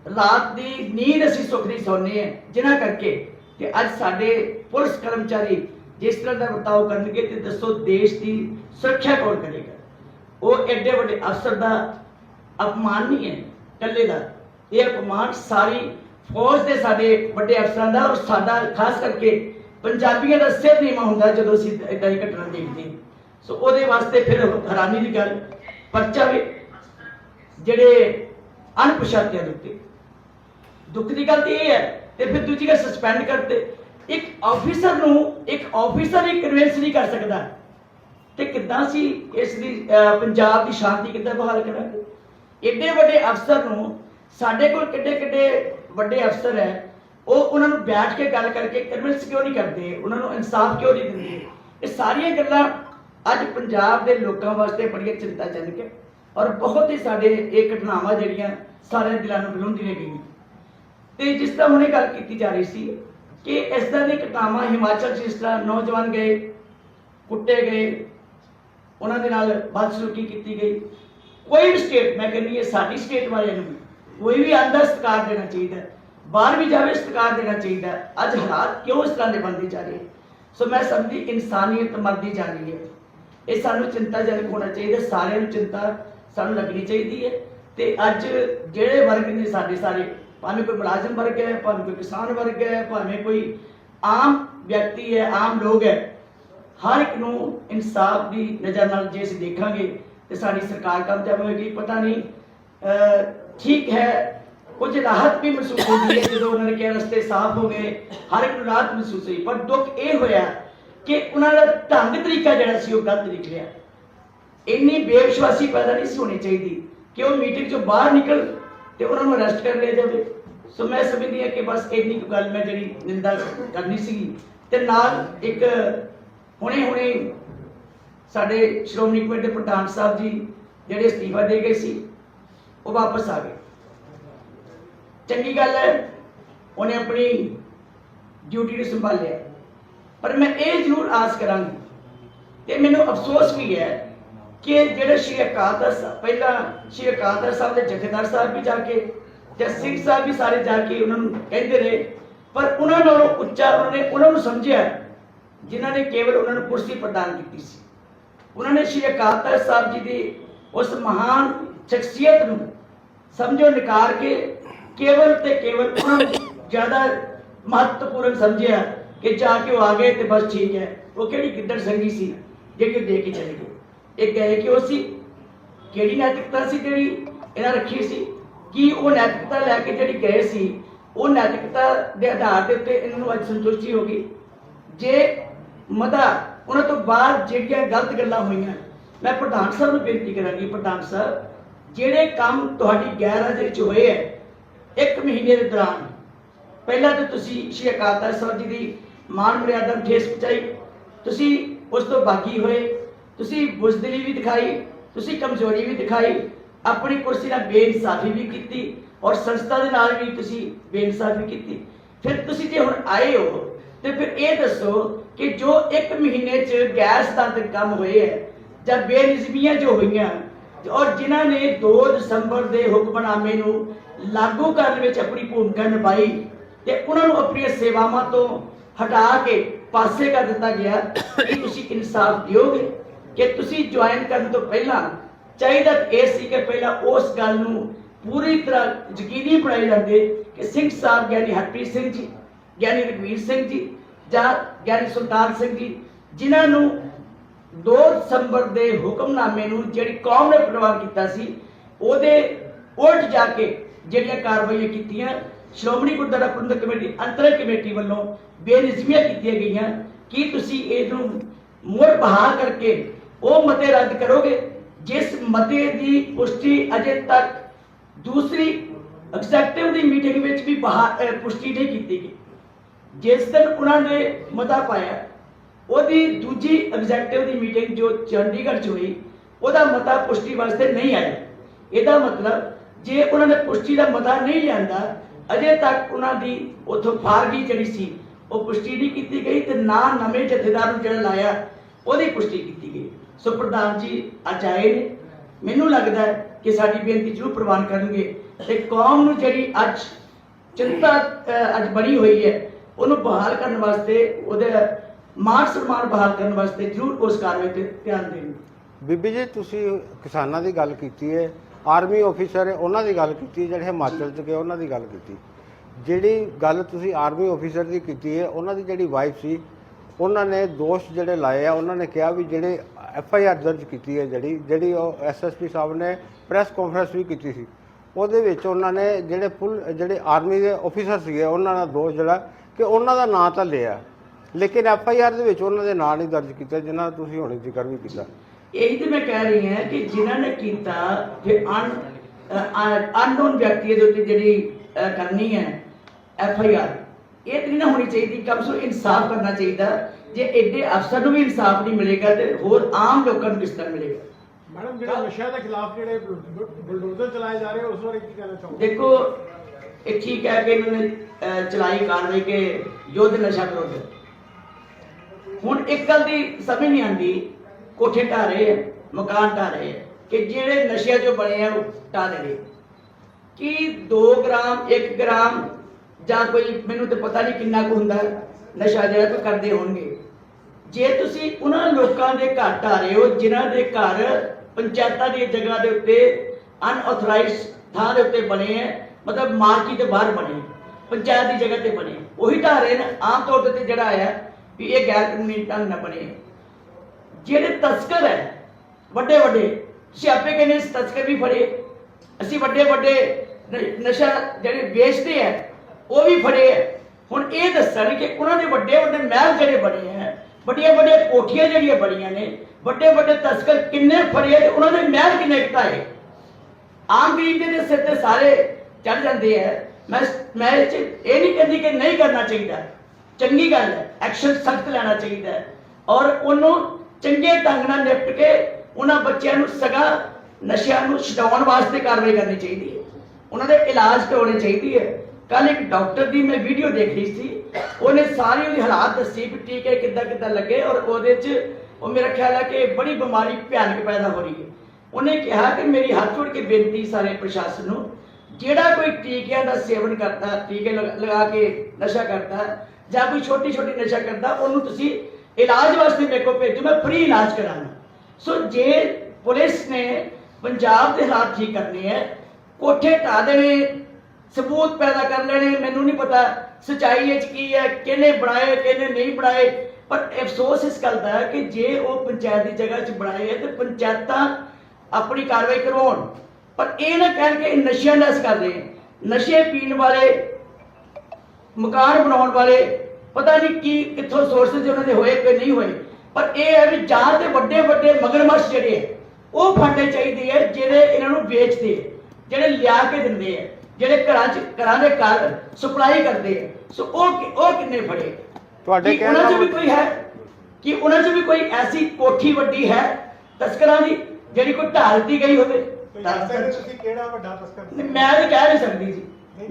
ਰਾਤ ਦੀ ਨੀਂਦ ਅਸੀਂ ਸੁੱਖ ਦੀ ਸੌਂਦੇ ਆ ਜਿਨ੍ਹਾਂ ਕਰਕੇ ਤੇ ਅੱਜ ਸਾਡੇ ਪੁਲਿਸ ਕਰਮਚਾਰੀ ਜਿਸ ਤਰ੍ਹਾਂ ਦਾ ਵਰਤਾਓ ਕਰਨਗੇ ਤੇ ਦੱਸੋ ਦੇਸ਼ ਦੀ ਸੁਰੱਖਿਆ ਕੌਣ ਕਰੇਗਾ? ਉਹ ਐਡੇ ਵੱਡੇ ਅਫਸਰ ਦਾ ਅਪਮਾਨ ਨਹੀਂ ਹੈ। ਇਕੱਲੇ ਦਾ। ਇਹ ਅਪਮਾਨ ਸਾਰੀ ਫੌਜ ਦੇ ਸਾਡੇ ਵੱਡੇ ਅਫਸਰਾਂ ਦਾ ਔਰ ਸਾਡਾ, ਖਾਸ ਕਰਕੇ ਪੰਜਾਬੀਆਂ ਦਾ ਸਿਰ ਨੀਵਾਂ ਹੁੰਦਾ ਜਦੋਂ ਅਸੀਂ ਇਦਾਂ ਦੀ ਘਟਨਾ ਦੇਖਦੇ ਸੋ ਉਹਦੇ ਵਾਸਤੇ ਫਿਰ ਹੈਰਾਨੀ ਦੀ ਗੱਲ, ਪਰਚਾ ਵੀ ਜਿਹੜੇ ਅਣਪਛਾਤਿਆਂ ਦੇ ਉੱਤੇ। ਦੁੱਖ ਦੀ ਗੱਲ ਤੇ ਇਹ ਹੈ, ਤੇ ਫਿਰ ਦੂਜੀ ਗੱਲ ਸਸਪੈਂਡ ਕਰਤੇ ਇੱਕ ਆਫੀਸਰ ਨੂੰ, ਇੱਕ ਆਫੀਸਰ ਹੀ ਕਨਵਿੰਸ ਨਹੀਂ ਕਰ ਸਕਦਾ। ਤੇ ਕਿੱਦਾਂ ਸੀ ਇਸ ਦੀ ਪੰਜਾਬ ਦੀ ਸ਼ਾਂਤੀ ਕਿੱਦਾਂ ਬਹਾਲ ਕਰਾਂਗੇ? ਏਡੇ ਵੱਡੇ ਅਫਸਰ ਨੂੰ, ਸਾਡੇ ਕੋਲ ਕਿੱਡੇ ਕਿੱਡੇ ਵੱਡੇ ਅਫਸਰ ਹੈ, ਉਹ ਉਹਨਾਂ ਨੂੰ ਬੈਠ ਕੇ ਗੱਲ ਕਰਕੇ ਕਨਵਿੰਸ ਕਿਉਂ ਨਹੀਂ ਕਰਦੇ, ਉਹਨਾਂ ਨੂੰ ਇਨਸਾਫ ਕਿਉਂ ਨਹੀਂ ਦਿੰਦੇ? ਇਹ ਸਾਰੀਆਂ ਗੱਲਾਂ ਅੱਜ ਪੰਜਾਬ ਦੇ ਲੋਕਾਂ ਵਾਸਤੇ ਬੜੀਆਂ ਚਿੰਤਾਜਨਕ ਹੈ ਔਰ ਬਹੁਤ ਹੀ ਸਾਡੇ ਇਹ ਘਟਨਾਵਾਂ ਜਿਹੜੀਆਂ ਸਾਰੇ ਦਿਲਾਂ ਨੂੰ ਬਲੁੰਦੀਆਂ ਗਈਆਂ। ਤੇ ਜਿਸ ਤਰ੍ਹਾਂ ਹੁਣੇ ਗੱਲ ਕੀਤੀ ਜਾ ਰਹੀ ਸੀ ਕਿ ਇਸ ਤਰ੍ਹਾਂ ਦੀ ਘਟਨਾਵਾਂ ਹਿਮਾਚਲ 'ਚ ਜਿਸ ਤਰ੍ਹਾਂ ਨੌਜਵਾਨ ਗਏ ਕੁੱਟੇ ਗਏ, ਉਹਨਾਂ ਦੇ ਨਾਲ ਬਦਸਲੂਕੀ ਕੀਤੀ ਗਈ ਕੋਈ ਵੀ ਸਟੇਟ ਮੈਂ ਕਹਿੰਦੀ ਹਾਂ, ਸਾਡੀ ਸਟੇਟ ਵਾਲਿਆਂ ਨੂੰ ਕੋਈ ਵੀ ਆਂਦਾ ਸਤਿਕਾਰ ਦੇਣਾ ਚਾਹੀਦਾ ਬਾਹਰ ਵੀ ਜਾਵੇ, ਸਤਿਕਾਰ ਦੇਣਾ ਚਾਹੀਦਾ ਅੱਜ ਹਾਲਾਤ ਕਿਉਂ ਇਸ ਤਰ੍ਹਾਂ ਦੇ ਬਣਦੇ ਜਾ ਰਹੇ ਸੋ ਮੈਂ ਸਮਝਦੀ ਇਨਸਾਨੀਅਤ ਮਰਦੀ ਜਾ ਰਹੀ ਹੈ। ਇਹ ਸਾਨੂੰ ਚਿੰਤਾਜਨਕ ਹੋਣਾ ਚਾਹੀਦਾ ਸਾਰਿਆਂ ਨੂੰ ਚਿੰਤਾ ਸਾਨੂੰ ਲੱਗਣੀ ਚਾਹੀਦੀ ਹੈ। ਤੇ ਅੱਜ ਜਿਹੜੇ ਵਰਗ ਨੇ ਸਾਡੇ ਸਾਰੇ, ਭਾਵੇਂ ਕੋਈ ਮੁਲਾਜ਼ਮ ਵਰਗ ਹੈ, ਭਾਵੇਂ ਕੋਈ ਕਿਸਾਨ ਵਰਗ ਹੈ, ਭਾਵੇਂ ਕੋਈ ਆਮ ਵਿਅਕਤੀ ਹੈ, ਆਮ ਲੋਕ ਹੈ, ਹਰ ਇੱਕ ਨੂੰ ਇਨਸਾਫ ਦੀ ਨਜ਼ਰ ਨਾਲ ਜੇ ਅਸੀਂ ਦੇਖਾਂਗੇ ਤੇ ਸਾਡੀ ਸਰਕਾਰ ਕਾਮਯਾਬ ਹੋਏਗੀ ਪਤਾ ਨਹੀਂ ਠੀਕ ਹੈ, ਕੁਝ ਰਾਹਤ ਵੀ ਮਹਿਸੂਸ ਹੁੰਦੀ ਹੈ ਜਦੋਂ ਉਹਨਾਂ ਨੇ ਕਿਹਾ ਰਸਤੇ ਸਾਫ਼ ਹੋ ਗਏ, ਹਰ ਇੱਕ ਨੂੰ ਰਾਹਤ ਮਹਿਸੂਸ ਹੋਈ। ਪਰ ਦੁੱਖ ਇਹ ਹੋਇਆ ਕਿ ਉਹਨਾਂ ਦਾ ਢੰਗ ਤਰੀਕਾ ਜਿਹੜਾ ਸੀ ਉਹ ਗਲਤ ਨਿਕਲਿਆ। ਇੰਨੀ ਬੇਵਿਸ਼ਵਾਸੀ ਪੈਦਾ ਨਹੀਂ ਸੀ ਹੋਣੀ ਚਾਹੀਦੀ ਕਿ ਉਹ ਮੀਟਿੰਗ ਚੋਂ ਬਾਹਰ ਨਿਕਲ ਤੇ ਉਹਨਾਂ ਨੂੰ ਅਰੈਸਟ ਕਰ ਲਿਆ ਜਾਵੇ। ਸੋ ਮੈਂ ਸਮਝਦੀ ਹਾਂ ਕਿ ਬਸ ਇੰਨੀ ਕੁ ਗੱਲ ਮੈਂ ਜਿਹੜੀ ਨਿੰਦਾ ਕਰਨੀ ਸੀ ਤੇ ਨਾਲ ਇੱਕ ਹੁਣੇ ਹੁਣੇ ਸਾਡੇ ਸ਼੍ਰੋਮਣੀ ਕਮੇਟੀ ਦੇ ਪ੍ਰਧਾਨ ਸਾਹਿਬ ਜੀ ਜਿਹੜੇ ਅਸਤੀਫਾ ਦੇ ਗਏ ਸੀ, ਉਹ ਵਾਪਸ ਆ ਗਏ। ਚੰਗੀ ਗੱਲ ਹੈ, ਉਹਨੇ ਆਪਣੀ ਡਿਊਟੀ ਨੂੰ ਸੰਭਾਲਿਆ। ਪਰ ਮੈਂ ਇਹ ਜ਼ਰੂਰ ਆਸ ਕਰਾਂਗੀ ਤੇ ਮੈਨੂੰ ਅਫਸੋਸ ਵੀ ਹੈ ਕਿ ਜਿਹੜੇ ਸ਼੍ਰੀ ਅਕਾਲ ਤਖਤ ਸਾਹਿਬ ਪਹਿਲਾਂ ਸ਼੍ਰੀ ਅਕਾਲ ਤਖਤ ਸਾਹਿਬ ਦੇ ਜਥੇਦਾਰ ਸਾਹਿਬ ਵੀ ਜਾ ਕੇ ਜਾਂ ਸਿੰਘ ਸਾਹਿਬ ਵੀ ਸਾਰੇ ਜਾ ਕੇ ਉਹਨਾਂ ਨੂੰ ਕਹਿੰਦੇ ਰਹੇ, ਪਰ ਉਹਨਾਂ ਨਾਲੋਂ ਉੱਚਾ, ਉਹਨਾਂ ਨੇ, ਉਹਨਾਂ ਨੂੰ ਸਮਝਿਆ ਜਿਨ੍ਹਾਂ ਨੇ ਕੇਵਲ ਉਹਨਾਂ ਨੂੰ ਕੁਰਸੀ ਪ੍ਰਦਾਨ ਕੀਤੀ ਸੀ। ਉਹਨਾਂ ਨੇ ਸ਼੍ਰੀ ਅਕਾਲ ਤਖਤ ਸਾਹਿਬ ਜੀ ਦੀ ਉਸ ਮਹਾਨ ਸ਼ਖਸੀਅਤ ਨੂੰ ਸਮਝੋ ਨਿਕਾਰ ਕੇ ਕੇਵਲ ਤੇ ਕੇਵਲ ਉਹਨਾਂ ਨੂੰ ਜ਼ਿਆਦਾ ਮਹੱਤਵਪੂਰਨ ਸਮਝਿਆ ਕਿ ਜਾ ਕੇ ਉਹ ਆ ਗਏ ਤੇ ਬਸ ਠੀਕ ਹੈ। ਉਹ ਕਿਹੜੀ ਗਿੱਦੜ ਸੰਗੀ ਸੀ? ਜਿਹੜੀ ਉਹ ਦੇ ਕੇ ਚਲੇ ਗਏ। ਇਹ ਗਏ ਕਿ ਉਹ ਸੀ? ਕਿਹੜੀ ਨੈਤਿਕਤਾ ਸੀ ਜਿਹੜੀ ਇਹਨਾਂ ਰੱਖੀ ਸੀ। ਕਿ ਉਹ ਨੈਤਿਕਤਾ ਲੈ ਕੇ ਜਿਹੜੀ ਗਏ ਸੀ, ਉਹ ਨੈਤਿਕਤਾ ਦੇ ਆਧਾਰ ਦੇ ਉੱਤੇ ਇਹਨਾਂ ਨੂੰ ਅੱਜ ਸੰਤੁਸ਼ਟੀ ਹੋ ਗਈ? ਜੇ ਮਤਾ ਉਹਨਾਂ ਤੋਂ ਬਾਅਦ ਜਿਹੜੀਆਂ ਗਲਤ ਗੱਲਾਂ ਹੋਈਆਂ, ਮੈਂ ਪ੍ਰਧਾਨ ਸਾਹਿਬ ਨੂੰ ਬੇਨਤੀ ਕਰਾਂਗੀ, ਪ੍ਰਧਾਨ ਸਾਹਿਬ ਜਿਹੜੇ ਕੰਮ ਤੁਹਾਡੀ ਗੈਰ ਹਾਜ਼ਰੀ 'ਚ ਹੋਏ ਹੈ, ਇੱਕ ਮਹੀਨੇ ਦੇ ਦੌਰਾਨ, ਪਹਿਲਾਂ ਤਾਂ ਤੁਸੀਂ ਸ਼੍ਰੀ ਅਕਾਲ ਤਖਤ ਸਾਹਿਬ ਜੀ ਦੀ ਮਾਨ ਮਰਿਆਦਾ ਨੂੰ ਠੇਸ ਪਹੁੰਚਾਈ, ਤੁਸੀਂ ਉਸ ਤੋਂ ਬਾਗੀ ਹੋਏ, ਤੁਸੀਂ ਬੁਜ਼ਦਿਲੀ ਵੀ ਦਿਖਾਈ, ਤੁਸੀਂ ਕਮਜ਼ੋਰੀ ਵੀ ਦਿਖਾਈ, ਆਪਣੀ ਕੁਰਸੀ ਨਾਲ ਬੇਇਨਸਾਫੀ ਵੀ ਕੀਤੀ ਔਰ ਸੰਸਥਾ ਦੇ ਨਾਲ ਵੀ ਤੁਸੀਂ ਬੇਇਨਸਾਫੀ ਕੀਤੀ। ਫਿਰ ਤੁਸੀਂ ਜੇ ਹੁਣ ਆਏ ਹੋ, ਤੇ ਫਿਰ ਇਹ ਦੱਸੋ ਕਿ ਜੋ ਇੱਕ ਮਹੀਨੇ 'ਚ ਗੈਰ ਸਤਾਂਤਰਿਕ ਕੰਮ ਹੋਏ ਹੈ, ਜਾਂ ਬੇਨਿਜ਼ਮੀਆਂ ਜੋ ਹੋਈਆਂ, ਔਰ ਜਿਨ੍ਹਾਂ ਨੇ 2 ਦਸੰਬਰ ਦੇ ਹੁਕਮਨਾਮੇ ਨੂੰ ਲਾਗੂ ਕਰਨ ਵਿੱਚ ਆਪਣੀ ਭੂਮਿਕਾ ਨਿਭਾਈ, ਤੇ ਉਹਨਾਂ ਨੂੰ ਆਪਣੀਆਂ ਸੇਵਾਵਾਂ ਤੋਂ ਹਟਾ ਕੇ ਪਾਸੇ ਕਰ ਦਿੱਤਾ ਗਿਆ, ਕਿ ਤੁਸੀਂ ਇਨਸਾਫ ਦਿਓਗੇ? ਕਿ ਤੁਸੀਂ ਜੁਆਇਨ ਕਰਨ ਤੋਂ ਪਹਿਲਾਂ ਚਾਹੀਦਾ ਇਹ ਸੀ ਕਿ ਪਹਿਲਾਂ ਉਸ ਗੱਲ ਨੂੰ ਪੂਰੀ ਤਰ੍ਹਾਂ ਯਕੀਨੀ ਬਣਾਈ ਜਾਂਦੇ ਕਿ ਸਿੰਘ ਸਾਹਿਬ ਗਿਆਨੀ ਹਰਪ੍ਰੀਤ ਸਿੰਘ ਜੀ ਗਿਆਨੀ ਰਘਵੀਰ ਸਿੰਘ ਜੀ ਜਾਂ ਗਿਆਨੀ ਸੁਲਤਾਨ ਸਿੰਘ ਜੀ, ਜਿਨ੍ਹਾਂ ਨੂੰ 2 ਦਸੰਬਰ ਦੇ ਹੁਕਮਨਾਮੇ ਨੂੰ ਜਿਹੜੀ ਕੌਮ ਨੇ ਪ੍ਰਵਾਨ ਕੀਤਾ ਸੀ, ਉਹਦੇ ਉਲਟ ਜਾ ਕੇ ਜਿਹੜੀਆਂ ਕਾਰਵਾਈਆਂ ਕੀਤੀਆਂ, ਸ਼੍ਰੋਮਣੀ ਗੁਰਦੁਆਰਾ ਪ੍ਰਬੰਧਕ ਕਮੇਟੀ, ਅੰਤਰ ਕਮੇਟੀ ਵੱਲੋਂ ਬੇਨਿਯਮੀਆਂ ਕੀਤੀਆਂ ਗਈਆਂ, ਕੀ ਤੁਸੀਂ ਇਹਨੂੰ ਮੁੜ ਬਹਾਲ ਕਰਕੇ ਉਹ ਮਤੇ ਰੱਦ ਕਰੋਗੇ? ਜਿਸ ਮਤੇ ਦੀ ਪੁਸ਼ਟੀ ਅਜੇ ਤੱਕ ਦੂਸਰੀ ਐਗਜ਼ੈਕਟਿਵ ਦੀ ਮੀਟਿੰਗ ਵਿੱਚ ਵੀ ਪੁਸ਼ਟੀ ਨਹੀਂ ਕੀਤੀ ਗਈ। ਜਿਸ ਦਿਨ ਉਹਨਾਂ ਨੇ ਮਤਾ ਪਾਇਆ, ਉਹਦੀ ਦੂਜੀ ਐਗਜ਼ੈਕਟਿਵ ਦੀ ਮੀਟਿੰਗ ਜੋ ਚੰਡੀਗੜ੍ਹ 'ਚ ਹੋਈ, ਉਹਦਾ ਮਤਾ ਪੁਸ਼ਟੀ ਵਾਸਤੇ ਨਹੀਂ ਆਇਆ। ਇਹਦਾ ਮਤਲਬ ਜੇ ਉਹਨਾਂ ਨੇ ਪੁਸ਼ਟੀ ਦਾ ਮਤਾ ਨਹੀਂ ਲਿਆਂਦਾ, ਅਜੇ ਤੱਕ ਉਹਨਾਂ ਦੀ ਉਥੋਂ ਫਾਰਗੀ ਜਿਹੜੀ ਸੀ, ਉਹ ਪੁਸ਼ਟੀ ਨਹੀਂ ਕੀਤੀ ਗਈ ਤੇ ਨਾ ਨਵੇਂ ਜਥੇਦਾਰ ਨੂੰ ਜਿਹੜਾ ਲਾਇਆ, ਉਹਦੀ ਪੁਸ਼ਟੀ ਕੀਤੀ ਗਈ। ਸੋ ਪ੍ਰਧਾਨ ਜੀ, ਅੱਜ ਆਏ ਨੇ। ਮੈਨੂੰ ਲੱਗਦਾ ਹੈ ਕਿ ਸਾਡੀ ਬੇਨਤੀ ਜ਼ਰੂਰ ਪ੍ਰਵਾਨ ਕਰਨਗੇ ਤੇ ਕੌਮ ਨੂੰ ਜਿਹੜੀ ਅੱਜ ਚਿੰਤਾ ਅੱਜ ਬਣੀ ਹੋਈ ਹੈ ਉਹਨੂੰ ਬਹਾਲ ਕਰਨ ਵਾਸਤੇ, ਉਹਦੇ ਮਾਨ ਸਨਮਾਨ ਬਹਾਲ ਕਰਨ ਵਾਸਤੇ ਜ਼ਰੂਰ ਉਸ ਕਾਰਵਾਈ ਤੇ ਧਿਆਨ ਦੇਣ। ਬੀਬੀ ਜੀ, ਤੁਸੀਂ ਕਿਸਾਨਾਂ ਦੀ ਗੱਲ ਕੀਤੀ ਹੈ, ਆਰਮੀ ਆਫੀਸਰ ਹੈ, ਉਹਨਾਂ ਦੀ ਗੱਲ ਕੀਤੀ ਜਿਹੜੇ ਹਿਮਾਚਲ ਚ ਗਏ, ਉਹਨਾਂ ਦੀ ਗੱਲ ਕੀਤੀ। ਜਿਹੜੀ ਗੱਲ ਤੁਸੀਂ ਆਰਮੀ ਆਫੀਸਰ ਦੀ ਕੀਤੀ ਹੈ, ਉਹਨਾਂ ਦੀ ਜਿਹੜੀ ਵਾਈਫ ਸੀ, ਉਹਨਾਂ ਨੇ ਦੋਸ਼ ਜਿਹੜੇ ਲਾਏ ਆ, ਉਹਨਾਂ ਨੇ ਕਿਹਾ ਵੀ ਜਿਹੜੇ ਐਫ ਆਈ ਆਰ ਦਰਜ ਕੀਤੀ ਹੈ ਜਿਹੜੀ ਜਿਹੜੀ ਉਹ ਐਸ ਐਸ ਪੀ ਸਾਹਿਬ ਨੇ ਪ੍ਰੈਸ ਕਾਨਫਰੰਸ ਵੀ ਕੀਤੀ ਸੀ। ਉਹਦੇ ਵਿੱਚ ਉਹਨਾਂ ਨੇ ਜਿਹੜੇ ਫੁੱਲ, ਜਿਹੜੇ ਆਰਮੀ ਦੇ ਆਫੀਸਰ ਸੀਗੇ, ਉਹਨਾਂ ਦਾ ਦੋਸ਼ ਜਿਹੜਾ ਕਿ ਉਹਨਾਂ ਦਾ ਨਾਂ ਤਾਂ ਲਿਆ। ਲੇਕਿਨ ਐਫ ਆਈ ਆਰ ਦੇ ਵਿੱਚ ਉਹਨਾਂ ਦੇ ਨਾਂ ਨਹੀਂ ਦਰਜ ਕੀਤਾ ਜਿਨ੍ਹਾਂ ਦਾ ਤੁਸੀਂ ਹੁਣੇ ਜ਼ਿਕਰ ਵੀ ਕੀਤਾ। ਇਹੀ ਤੇ ਮੈਂ ਕਹਿ ਰਹੀ ਹਾਂ ਕਿ ਜਿਨ੍ਹਾਂ ਨੇ ਕੀਤਾ ਜੇ ਅਨ ਅਨਨੋਨ ਵਿਅਕਤੀ ਦੇ ਉੱਤੇ ਜਿਹੜੀ ਕਰਨੀ ਹੈ ਐਫ ਆਈ ਆਰ ਇਹ ਤਾਂ ਨਹੀਂ ਨਾ ਹੋਣੀ ਚਾਹੀਦੀ। ਕਮ ਸੇ ਇਨਸਾਫ ਕਰਨਾ ਚਾਹੀਦਾ। ਜੇ ਐਡੇ ਅਫਸਰ ਨੂੰ ਵੀ ਇਨਸਾਫ ਨਹੀਂ ਮਿਲੇਗਾ ਤੇ ਹੋਰ ਆਮ ਲੋਕਾਂ ਨੂੰ ਕਿਸ ਤਰ੍ਹਾਂ ਮਿਲੇਗਾ? ਮੈਡਮ ਜਿਹੜਾ ਨਸ਼ਿਆਂ ਦੇ ਖਿਲਾਫ ਜਿਹੜੇ ਬੁਲ- ਬੁਲਡੋਜ਼ਰ ਚਲਾਏ ਜਾ ਰਹੇ ਉਸ ਬਾਰੇ ਕੀ ਕਹਿਣਾ ਚਾਹੋਗੇ? ਦੇਖੋ ਇਹ ਠੀਕ ਹੈ ਕਿ ਇਹਨਾਂ ਨੇ ਚਲਾਈ ਕਾਰਵਾਈ ਕੇ ਯੁੱਧ ਨਸ਼ਾ ਵਿਰੋਧ। ਹੁਣ ਇੱਕ ਗੱਲ ਦੀ ਸਮਝ ਨਹੀਂ ਆਉਂਦੀ, ਕੋਠੇ ਢਾਹ ਰਹੇ ਆ, ਮਕਾਨ ਢਾਹ ਰਹੇ ਆ, ਕਿ ਜਿਹੜੇ ਨਸ਼ਿਆਂ ਚੋਂ ਬਣੇ ਆ ਉਹ ਢਾਹ ਦੇਣੇ। ਕਿ 2 ਗ੍ਰਾਮ 1 ਗ੍ਰਾਮ ਜਾਂ ਕੋਈ, ਮੈਨੂੰ ਤੇ ਪਤਾ ਨਹੀਂ ਕਿੰਨਾ ਕੁ ਹੁੰਦਾ, ਨਸ਼ਾ ਜਿਹੜਾ ਕੋਈ ਕਰਦੇ ਹੋਣਗੇ। ਜੇ ਤੁਸੀਂ ਉਹਨਾਂ ਲੋਕਾਂ ਦੇ ਘਰ ਢਾਹ ਰਹੇ ਹੋ, ਜਿਨ੍ਹਾਂ ਦੇ ਘਰ ਪੰਚਾਇਤਾਂ ਦੀ ਜਗ੍ਹਾ ਦੇ ਉੱਤੇ ਅਨਆਥੋਰਾਈਜ਼ਡ ਥਾਂ ਦੇ ਉੱਤੇ ਬਣੇ ਹੈ ਮਤਲਬ ਮਾਰਕੀਟ ਦੇ ਬਾਹਰ ਬਣੇ, ਪੰਚਾਇਤ ਦੀ ਜਗ੍ਹਾ ਤੇ ਬਣੇ। ਉਹੀ ਢਾਹ ਰਹੇ ਨੇ ਆਮ ਤੌਰ ਤੇ ਜਿਹੜਾ ਆਇਆ ਵੀ ਇਹ ਗੈਰ ਕਾਨੂੰਨੀ ਢੰਗ ਨਾਲ ਬਣੇ। ਜਿਹੜੇ ਤਸਕਰ ਹੈ ਵੱਡੇ ਵੱਡੇ ਤੁਸੀਂ ਕਹਿੰਦੇ ਤਸਕਰ ਵੀ ਫੜੇ। ਅਸੀਂ ਵੱਡੇ ਵੱਡੇ ਨਸ਼ਾ ਜਿਹੜੇ ਵੇਚਦੇ ਆ ਉਹ ਵੀ ਫੜੇ ਆ ਹੁਣ ਇਹ ਦੱਸਣ ਕਿ ਉਹਨਾਂ ਦੇ ਵੱਡੇ ਵੱਡੇ ਮਹਿਲ ਜਿਹੜੇ ਬਣੇ ਆ ਵੱਡੀਆਂ ਵੱਡੀਆਂ ਕੋਠੀਆਂ ਜਿਹੜੀਆਂ ਬਣੀਆਂ ਨੇ ਵੱਡੇ ਵੱਡੇ ਤਸਕਰ ਕਿੰਨੇ ਫੜੇ ਆ ਤੇ ਉਹਨਾਂ ਦੇ ਮਹਿਲ ਕਿੰਨੇ ਘਟਾਏ ਆਮ ਗਰੀਬ ਦੇ ਸਿਰ ਤੇ ਸਾਰੇ ਚੜ ਜਾਂਦੇ ਹੈ ਮੈਂ ਮੈਂ ਇਹ 'ਚ ਨਹੀਂ ਕਹਿੰਦੀ ਕਿ ਨਹੀਂ ਕਰਨਾ ਚਾਹੀਦਾ। ਚੰਗੀ ਗੱਲ ਹੈ। ਐਕਸ਼ਨ ਸਖਤ ਲੈਣਾ ਚਾਹੀਦਾ ਹੈ। ਔਰ ਉਹਨੂੰ ਚੰਗੇ ਢੰਗ ਨਾਲ ਨਿਪਟ ਕੇ ਉਹਨਾਂ ਬੱਚਿਆਂ ਨੂੰ ਸਗਾ ਨਸ਼ਿਆਂ ਨੂੰ ਛਡਾਉਣ ਵਾਸਤੇ ਕਾਰਵਾਈ ਕਰਨੀ ਚਾਹੀਦੀ ਹੈ। ਉਹਨਾਂ ਦੇ ਇਲਾਜ ਤੇ ਹੋਣੀ ਚਾਹੀਦੀ ਹੈ। ਕੱਲ ਇੱਕ ਡਾਕਟਰ ਦੀ ਮੈਂ ਵੀਡੀਓ ਦੇਖ ਰਹੀ ਸੀ। ਉਹਨੇ ਸਾਰੀ ਉਹਦੀ ਹਾਲਾਤ ਦੱਸੀ ਵੀ ਟੀਕੇ ਕਿੱਦਾਂ ਕਿੱਦਾਂ ਲੱਗੇ ਔਰ ਉਹਦੇ 'ਚ ਉਹ ਮੇਰਾ ਖਿਆਲ ਹੈ ਕਿ ਬੜੀ ਬਿਮਾਰੀ ਭਿਆਨਕ ਪੈਦਾ ਹੋ ਰਹੀ ਹੈ। ਉਹਨੇ ਕਿਹਾ ਕਿ ਮੇਰੀ ਹੱਥ ਜੋੜ ਕੇ ਬੇਨਤੀ ਸਾਰੇ ਪ੍ਰਸ਼ਾਸਨ ਨੂੰ ਜਿਹੜਾ ਕੋਈ ਟੀਕਿਆਂ ਦਾ ਸੇਵਨ ਕਰਦਾ, ਟੀਕੇ ਲਗਾ ਕੇ ਨਸ਼ਾ ਕਰਦਾ, ਜਾਂ ਕੋਈ ਛੋਟੀ ਛੋਟੀ ਨਸ਼ਾ ਕਰਦਾ, ਉਹਨੂੰ ਤੁਸੀਂ ਇਲਾਜ ਵਾਸਤੇ ਮੇਰੇ ਕੋਲ ਭੇਜੋ, ਮੈਂ ਫ੍ਰੀ ਇਲਾਜ ਕਰਾਂਗਾ। ਸੋ ਜੇ ਪੁਲਿਸ ਨੇ ਪੰਜਾਬ ਦੇ ਹਾਲਾਤ ਠੀਕ ਕਰਨੇ ਹੈ, ਕੋਠੇ ਢਾ ਦੇਣੇ, ਸਬੂਤ ਪੈਦਾ ਕਰ ਲੈਣੇ, ਮੈਨੂੰ ਨਹੀਂ ਪਤਾ ਸਚਾਈ ਵਿੱਚ ਕੀ ਹੈ, ਕਿਹਨੇ ਬਣਾਏ, ਕਿਹਨੇ ਨਹੀਂ ਬਣਾਏ, ਪਰ ਅਫਸੋਸ ਇਸ ਗੱਲ ਦਾ ਹੈ ਕਿ ਜੇ ਉਹ ਪੰਚਾਇਤ ਦੀ ਜਗ੍ਹਾ 'ਚ ਬਣਾਏ ਹੈ, ਤੇ ਪੰਚਾਇਤਾਂ ਆਪਣੀ ਕਾਰਵਾਈ ਕਰਵਾਉਣ। ਪਰ ਇਹ ਨਾ ਕਹਿਣ ਕਿ ਨਸ਼ਿਆਂ ਦਾ ਅਸੀਂ ਕਰ ਰਹੇ ਹਾਂ। ਨਸ਼ੇ ਪੀਣ ਵਾਲੇ ਮਕਾਨ ਬਣਾਉਣ ਵਾਲੇ ਪਤਾ ਨਹੀਂ ਕੀ ਕਿੱਥੋਂ ਸੋਰਸਸ ਉਹਨਾਂ ਦੇ ਹੋਏ ਕਿ ਨਹੀਂ ਹੋਏ ਪਰ ਇਹ ਹੈ ਵੀ ਜਾਂ ਤੇ ਵੱਡੇ ਵੱਡੇ ਮਗਰਮੱਛ ਜਿਹੜੇ ਹੈ, ਉਹ ਫੜਨੇ ਚਾਹੀਦੇ ਹੈ ਜਿਹੜੇ ਇਹਨਾਂ ਨੂੰ ਵੇਚਦੇ ਹੈ, ਜਿਹੜੇ ਲਿਆ ਕੇ ਦਿੰਦੇ ਆ ਜਿਹੜੇ ਘਰਾਂ 'ਚ ਘਰਾਂ ਦੇ ਘਰ ਸਪਲਾਈ ਕਰਦੇ ਆ। ਸੋ ਉਹ ਉਹ ਕਿੰਨੇ ਫੜੇ? ਤੁਹਾਡੇ ਕਹਿਣ ਉਹਨਾਂ 'ਚ ਦਾ ਵੀ ਕੋਈ ਹੈ? ਕਿ ਉਹਨਾਂ 'ਚ ਵੀ ਕੋਈ ਐਸੀ ਕੋਠੀ ਵੱਡੀ ਹੈ ਤਸਕਰਾਂ ਦੀ ਜਿਹੜੀ ਕੋਈ ਢਾਲ ਦਿੱਤੀ ਗਈ ਹੋਵੇ? ਦੱਸ ਸਕਦੇ ਤੁਸੀਂ ਕਿਹੜਾ ਵੱਡਾ ਤਸਕਰ ਨਹੀਂ, ਮੈਂ ਤਾਂ ਕਹਿ ਨਹੀਂ ਸਕਦੀ ਜੀ।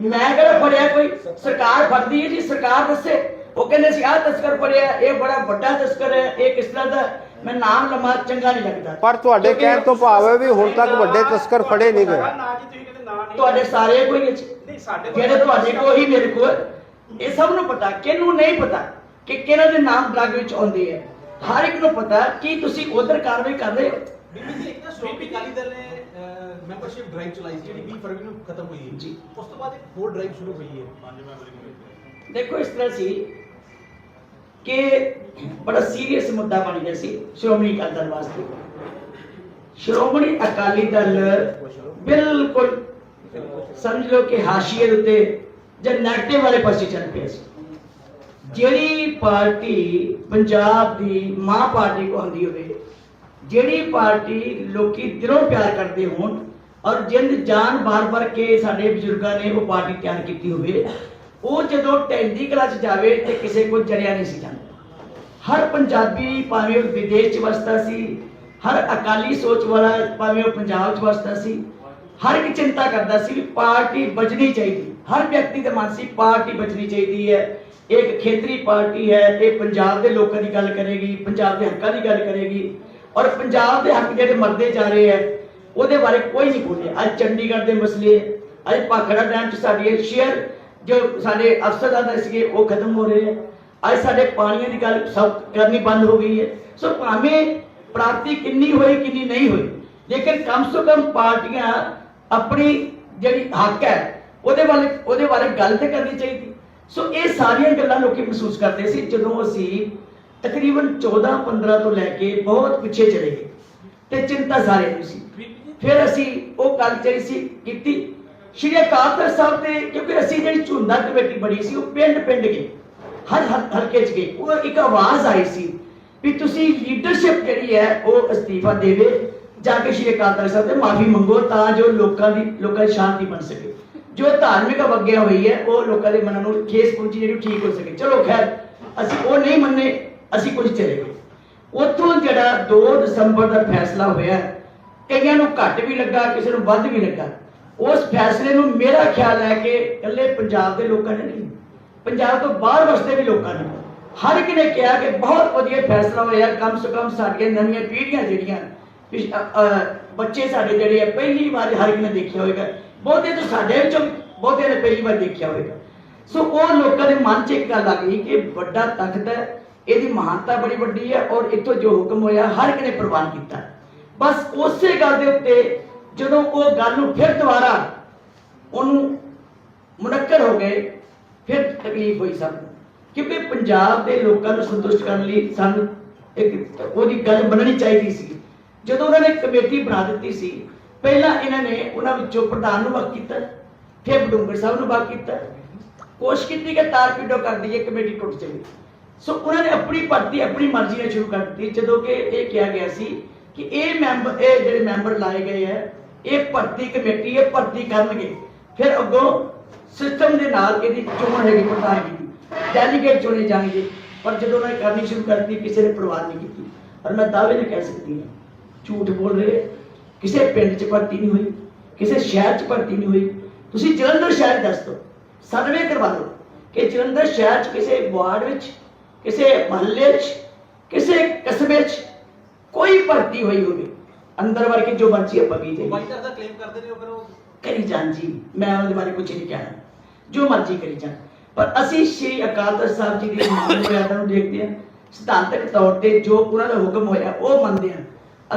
ਮੈਂ ਕਿਹੜਾ ਫੜਿਆ ਕੋਈ? ਸਰਕਾਰ ਫੜਦੀ ਹੈ ਜੀ ਸਰਕਾਰ ਦੱਸੇ। ਉਹ ਕਹਿੰਦੇ ਸੀ ਆਹ ਤਸਕਰ ਫੜਿਆ ਇਹ ਬੜਾ ਵੱਡਾ ਤਸਕਰ ਹੈ ਇਹ ਕਿਸ ਤਰ੍ਹਾਂ ਦਾ ਮੈਂ ਨਾਮ ਲਮਾ ਚੰਗਾ ਨਹੀਂ ਲੱਗਦਾ। ਪਰ ਤੁਹਾਡੇ ਕਹਿਣ ਤੋਂ ਭਾਵ ਹੈ ਵੀ ਹੁਣ ਤੱਕ ਵੱਡੇ ਤਸਕਰ ਫੜੇ ਨਹੀਂ ਗਏ। ਨਾ ਜੀ ਤੁਸੀਂ ਕਹਿੰਦੇ ਨਾ ਨਹੀਂ ਤੁਹਾਡੇ ਸਾਰੇ ਕੋਈ ਵਿੱਚ ਨਹੀਂ ਸਾਡੇ ਕੋਲ ਜਿਹੜੇ ਤੁਹਾਡੇ ਕੋਲ ਹੀ ਮੇਰੇ ਕੋਲ ਇਹ ਸਭ ਨੂੰ ਪਤਾ ਕਿਹਨੂੰ ਨਹੀਂ ਪਤਾ ਕਿ ਕਿਹਨਾਂ ਦੇ ਨਾਮ ਡਰਗ ਵਿੱਚ ਆਉਂਦੇ ਆ। ਹਰ ਇੱਕ ਨੂੰ ਪਤਾ ਕਿ ਤੁਸੀਂ ਉਧਰ ਕਾਰਵਾਈ ਕਰ ਰਹੇ ਹੋ। ਬੀਬੀ ਜੀ ਇੱਕ ਨਾ ਸ਼੍ਰੋਮਣੀ ਅਕਾਲੀ ਦਲ ਨੇ ਮੈਂਬਰਸ਼ਿਪ ਡਰਾਈਵ ਚਲਾਈ ਸੀ ਜਿਹੜੀ 20 ਫਰਵਰੀ ਨੂੰ ਖਤਮ ਹੋਈ ਹੈ। ਜੀ। ਉਸ ਤੋਂ ਬਾਅਦ ਇੱਕ ਹੋਰ ਡਰਾਈਵ ਸ਼ੁਰੂ ਹੋਈ ਹੈ। ਦੇਖੋ। ਇਸ ਤਰ੍ਹਾਂ ਸੀ ਕਿ ਬੜਾ ਸੀਰੀਅਸ ਮੁੱਦਾ ਬਣ ਗਿਆ ਸੀ ਸ਼੍ਰੋਮਣੀ ਅਕਾਲੀ ਦਲ ਵਾਸਤੇ। ਸ਼੍ਰੋਮਣੀ ਅਕਾਲੀ ਦਲ ਬਿਲਕੁਲ ਸਮਝ ਲਓ ਕਿ ਹਾਸ਼ੀਏ ਦੇ ਉੱਤੇ ਜਾਂ ਨੈਗੇਟਿਵ ਵਾਲੇ ਪਾਸੇ ਚੱਲ ਪਿਆ ਸੀ। ਜਿਹੜੀ ਪਾਰਟੀ ਪੰਜਾਬ ਦੀ ਮਾਂ ਪਾਰਟੀ ਕੋ ਆਉਂਦੀ ਹੋਵੇ ਜਿਹੜੀ ਪਾਰਟੀ ਲੋਕੀ ਦਿਲੋਂ ਪਿਆਰ ਕਰਦੇ ਹੋਣ ਔਰ ਜਿੰਦ ਜਾਨ ਬਾਰ-ਬਾਰ ਕੇ ਸਾਡੇ ਬਜ਼ੁਰਗਾਂ ਨੇ ਉਹ ਪਾਰਟੀ ਤਿਆਰ ਕੀਤੀ ਹੋਵੇ, ਉਹ ਜਦੋਂ ਟੈਂਦੀ ਕਲਾ ਚ ਜਾਵੇ ਤੇ ਕਿਸੇ ਕੋਲ ਜਰਿਆ ਨਹੀਂ ਸੀ ਜਾਂਦਾ। ਹਰ ਪੰਜਾਬੀ ਭਾਵੇਂ ਉਹ ਵਿਦੇਸ਼ ਚ ਵਸਦਾ ਸੀ, ਹਰ ਅਕਾਲੀ ਸੋਚ ਵਾਲਾ ਭਾਵੇਂ ਉਹ ਪੰਜਾਬ ਚ ਵਸਦਾ ਸੀ, ਹਰ ਇੱਕ ਚਿੰਤਾ ਕਰਦਾ ਸੀ ਵੀ ਪਾਰਟੀ ਬਚਣੀ ਚਾਹੀਦੀ। ਹਰ ਵਿਅਕਤੀ ਦਾ ਮਨ ਸੀ ਪਾਰਟੀ ਬਚਣੀ ਚਾਹੀਦੀ ਹੈ। ਇੱਕ ਖੇਤਰੀ ਪਾਰਟੀ ਹੈ, ਇਹ ਪੰਜਾਬ ਦੇ ਲੋਕਾਂ ਦੀ ਗੱਲ ਕਰੇਗੀ, ਪੰਜਾਬ ਦੇ ਹੱਕਾਂ ਦੀ ਗੱਲ ਕਰੇਗੀ। ਔਰ ਪੰਜਾਬ ਦੇ ਹੱਕ ਜਿਹੜੇ ਮਰਦੇ ਜਾ ਰਹੇ ਹੈ ਉਹਦੇ ਬਾਰੇ ਕੋਈ ਨਹੀਂ ਬੋਲਿਆ। ਅੱਜ ਚੰਡੀਗੜ੍ਹ ਦੇ ਮਸਲੇ, ਅੱਜ ਭਾਖੜਾ ਡੈਮ ਚ ਸਾਡੀ ਸ਼ੇਅਰ ਜੋ ਸਾਡੇ ਅਫਸਰਦਾਰ ਸੀਗੇ, ਉਹ ਖਤਮ ਹੋ ਰਹੇ ਹੈ ਅੱਜ ਸਾਡੇ ਪਾਣੀਆਂ ਦੀ ਗੱਲ ਸਭ ਕਰਨੀ ਬੰਦ ਹੋ ਗਈ ਹੈ। ਸੋ ਭਾਵੇਂ ਪ੍ਰਾਪਤੀ ਕਿੰਨੀ ਹੋਈ, ਕਿੰਨੀ ਨਹੀਂ ਹੋਈ, ਲੇਕਿਨ ਕਮ ਸੋ ਕਮ ਪਾਰਟੀਆਂ ਆਪਣੀ ਜਿਹੜੀ ਹੱਕ ਹੈ, ਉਹਦੇ ਬਾਰੇ ਉਹਦੇ ਬਾਰੇ ਗੱਲ ਤੇ ਕਰਨੀ ਚਾਹੀਦੀ। ਸੋ ਇਹ ਸਾਰੀਆਂ ਗੱਲਾਂ ਲੋਕੀ ਮਹਿਸੂਸ ਕਰਦੇ ਸੀ ਜਦੋਂ ਅਸੀਂ ਤਕਰੀਬਨ 14 15 ਤੋਂ ਲੈ ਕੇ ਬਹੁਤ ਪਿੱਛੇ ਚਲੇ ਗਏ। ਤੇ ਚਿੰਤਾ ਸਾਰੇ ਨੂੰ ਸੀ। ਫਿਰ ਅਸੀਂ ਉਹ ਗੱਲ ਜਿਹੜੀ ਸੀ ਕੀਤੀ। ਸ਼੍ਰੀ ਅਕਾਲ ਤਖਤ ਸਾਹਿਬ ਤੇ ਕਿਉਂਕਿ ਅਸੀਂ ਜਿਹੜੀ ਝੁੰਦਾ ਕਮੇਟੀ ਬਣੀ ਸੀ, ਉਹ ਪਿੰਡ ਪਿੰਡ ਗਏ। ਹਰ ਹਰ ਹਲਕੇ ਚ ਗਏ। ਉਹ ਇੱਕ ਆਵਾਜ਼ ਆਈ ਸੀ ਵੀ ਤੁਸੀਂ ਲੀਡਰਸ਼ਿਪ ਜਿਹੜੀ ਹੈ, ਉਹ ਅਸਤੀਫਾ ਦੇਵੇ, ਜਾ ਕੇ ਸ਼੍ਰੀ ਅਕਾਲ ਤਖਤ ਸਾਹਿਬ ਤੇ ਮਾਫੀ ਮੰਗੋ, ਤਾਂ ਜੋ ਲੋਕਾਂ ਦੀ ਲੋਕਾਂ ਦੀ ਸ਼ਾਂਤੀ ਬਣ ਸਕੇ। ਜੋ ਧਾਰਮਿਕ ਅਵਗਿਆ ਹੋਈ ਹੈ, ਉਹ ਲੋਕਾਂ ਦੇ ਮਨਾਂ ਨੂੰ ਠੇਸ ਪਹੁੰਚੀ, ਜਿਹੜੀ ਠੀਕ ਹੋ ਸਕੇ। ਚਲੋ ਖੈਰ, ਅਸੀਂ ਉਹ ਨਹੀਂ ਮੰਨੇ, ਅਸੀਂ ਕੁਝ ਚਲੇ ਗਏ। ਉੱਥੋਂ ਜਿਹੜਾ 2 ਦਸੰਬਰ ਦਾ ਫੈਸਲਾ ਹੋਇਆ ਕਈਆਂ ਨੂੰ ਘੱਟ ਵੀ ਲੱਗਾ, ਕਿਸੇ ਨੂੰ ਵੱਧ ਵੀ ਲੱਗਾ। ਉਸ ਫੈਸਲੇ ਨੂੰ ਮੇਰਾ ਖਿਆਲ ਹੈ ਕਿ ਇਕੱਲੇ ਪੰਜਾਬ ਦੇ ਲੋਕਾਂ ਨੇ ਨਹੀਂ। ਪੰਜਾਬ ਤੋਂ ਬਾਹਰ ਵਸਦੇ ਵੀ ਲੋਕਾਂ ਨੇ। ਹਰ ਇੱਕ ਨੇ ਕਿਹਾ ਕਿ ਬਹੁਤ ਵਧੀਆ ਫੈਸਲਾ ਹੋਇਆ ਕਮ ਸੇ ਕਮ ਸਾਡੀਆਂ ਨਵੀਆਂ ਪੀੜ੍ਹੀਆਂ ਜਿਹੜੀਆਂ ਬੱਚੇ ਸਾਡੇ ਜਿਹੜੇ ਆ, ਪਹਿਲੀ ਵਾਰ ਹਰ ਇੱਕ ਨੇ ਦੇਖਿਆ ਹੋਵੇਗਾ। ਬਹੁਤੇ ਤਾਂ ਸਾਡੇ ਵਿੱਚੋਂ ਬਹੁਤੇ ਨੇ ਪਹਿਲੀ ਵਾਰ ਦੇਖਿਆ ਹੋਵੇਗਾ। ਸੋ ਉਹ ਲੋਕਾਂ ਦੇ ਮਨ 'ਚ ਇੱਕ ਗੱਲ ਆ ਗਈ ਕਿ ਵੱਡਾ ਤਖਤ ਹੈ, ਇਹਦੀ ਮਹਾਨਤਾ ਬੜੀ ਵੱਡੀ ਹੈ ਔਰ ਇੱਥੋਂ ਜੋ ਹੁਕਮ ਹੋਇਆ, ਹਰ ਇੱਕ ਨੇ ਪ੍ਰਵਾਨ ਕੀਤਾ। ਬਸ ਉਸੇ ਗੱਲ ਦੇ ਉੱਤੇ ਜਦੋਂ ਉਹ ਗੱਲ ਨੂੰ ਫਿਰ ਦੁਬਾਰਾ ਉਹਨੂੰ ਮੁਨੱਕਰ ਹੋ ਗਏ, ਫਿਰ ਤਕਲੀਫ ਹੋਈ ਸਭ ਨੂੰ। ਕਿਉਂਕਿ ਪੰਜਾਬ ਦੇ ਲੋਕਾਂ ਨੂੰ ਸੰਤੁਸ਼ਟ ਕਰਨ ਲਈ ਸਾਨੂੰ ਇੱਕ ਉਹਦੀ ਗੱਲ ਮੰਨਣੀ ਚਾਹੀਦੀ ਸੀ। ਜਦੋਂ ਉਹਨਾਂ ਨੇ ਕਮੇਟੀ ਬਣਾ ਦਿੱਤੀ ਸੀ, ਪਹਿਲਾਂ ਇਹਨਾਂ ਨੇ ਉਹਨਾਂ ਵਿੱਚੋਂ ਪ੍ਰਧਾਨ ਨੂੰ ਵਕ ਕੀਤਾ, ਫਿਰ ਬਡੂੰਗਰ ਸਾਹਿਬ ਨੂੰ ਵਕ ਕੀਤਾ। ਕੋਸ਼ਿਸ਼ ਕੀਤੀ ਕਿ ਤਾਰ ਪਿੰਡੋ ਕਰ ਦਈਏ, ਕਮੇਟੀ ਟੁੱਟ ਜਾਵੇ। ਸੋ ਉਹਨਾਂ ਨੇ ਆਪਣੀ ਭਰਤੀ, ਆਪਣੀ ਮਰਜ਼ੀ ਨਾਲ ਸ਼ੁਰੂ ਕਰ ਦਿੱਤੀ। ਜਦੋਂ ਕਿ ਇਹ ਕਿਹਾ ਗਿਆ ਸੀ ਕਿ ਇਹ ਮੈਂਬਰ ਇਹ ਜਿਹੜੇ ਮੈਂਬਰ ਲਾਏ ਗਏ ਹੈ ਇਹ ਭਰਤੀ ਕਮੇਟੀ ਇਹ ਭਰਤੀ ਕਰਨਗੇ। ਫਿਰ ਅੱਗੋਂ ਸਿਸਟਮ ਦੇ ਨਾਲ ਇਹਦੀ ਚੋਣ ਹੈਗੀ ਪ੍ਰਧਾਨਗੀ ਦੀ। ਡੈਲੀਗੇਟ ਚੁਣੇ ਜਾਣਗੇ। ਪਰ ਜਦੋਂ ਉਹਨਾਂ ਨੇ ਕਰਨੀ ਸ਼ੁਰੂ ਕਰ ਦਿੱਤੀ ਕਿਸੇ ਨੇ ਪ੍ਰਵਾਨ ਨਹੀਂ ਕੀਤੀ। ਪਰ ਮੈਂ ਦਾਅਵੇ ਨਾਲ ਕਹਿ ਸਕਦੀ ਹਾਂ, ਝੂਠ ਬੋਲ ਰਹੇ, ਕਿਸੇ ਪਿੰਡ 'ਚ ਭਰਤੀ ਨਹੀਂ ਹੋਈ, ਕਿਸੇ ਸ਼ਹਿਰ 'ਚ ਭਰਤੀ ਨਹੀਂ ਹੋਈ। ਤੁਸੀਂ ਜਲੰਧਰ ਸ਼ਹਿਰ ਦੱਸ ਦਿਓ, ਸਰਵੇ ਕਰਵਾ ਲਓ ਕਿ ਜਲੰਧਰ ਸ਼ਹਿਰ 'ਚ ਕਿਸੇ ਵਾਰਡ ਵਿੱਚ, ਕਿਸੇ ਮਹੱਲੇ 'ਚ, ਕਿਸੇ ਕਸਬੇ 'ਚ ਕੋਈ ਭਰਤੀ ਹੋਈ ਹੋਵੇ ਅੰਦਰ ਕੇ ਜੋ ਮਰਜ਼ੀ ਆਪਾਂ ਕੀ ਜਾਈਏ ਵਾਈਟਰ ਦਾ ਕਲੇਮ ਕਰਦੇ ਨੇ ਉਹ ਫਿਰ ਉਹ? ਕਰੀ ਜਾਣ ਜੀ ਮੈਂ ਉਹਨਾਂ ਦੇ ਬਾਰੇ ਕੁਝ ਨਹੀਂ ਕਹਿਣਾ। ਜੋ ਮਰਜ਼ੀ ਕਰੀ ਜਾਣ। ਪਰ ਅਸੀਂ ਸ਼੍ਰੀ ਅਕਾਲ ਤਖਤ ਸਾਹਿਬ ਜੀ ਦੀ ਮਰਿਆਦਾ ਨੂੰ ਦੇਖਦੇ ਹਾਂ। ਸਿਧਾਂਤਕ ਤੌਰ ਤੇ ਜੋ ਉਹਨਾਂ ਦਾ ਹੁਕਮ ਹੋਇਆ ਉਹ ਮੰਨਦੇ ਹਾਂ।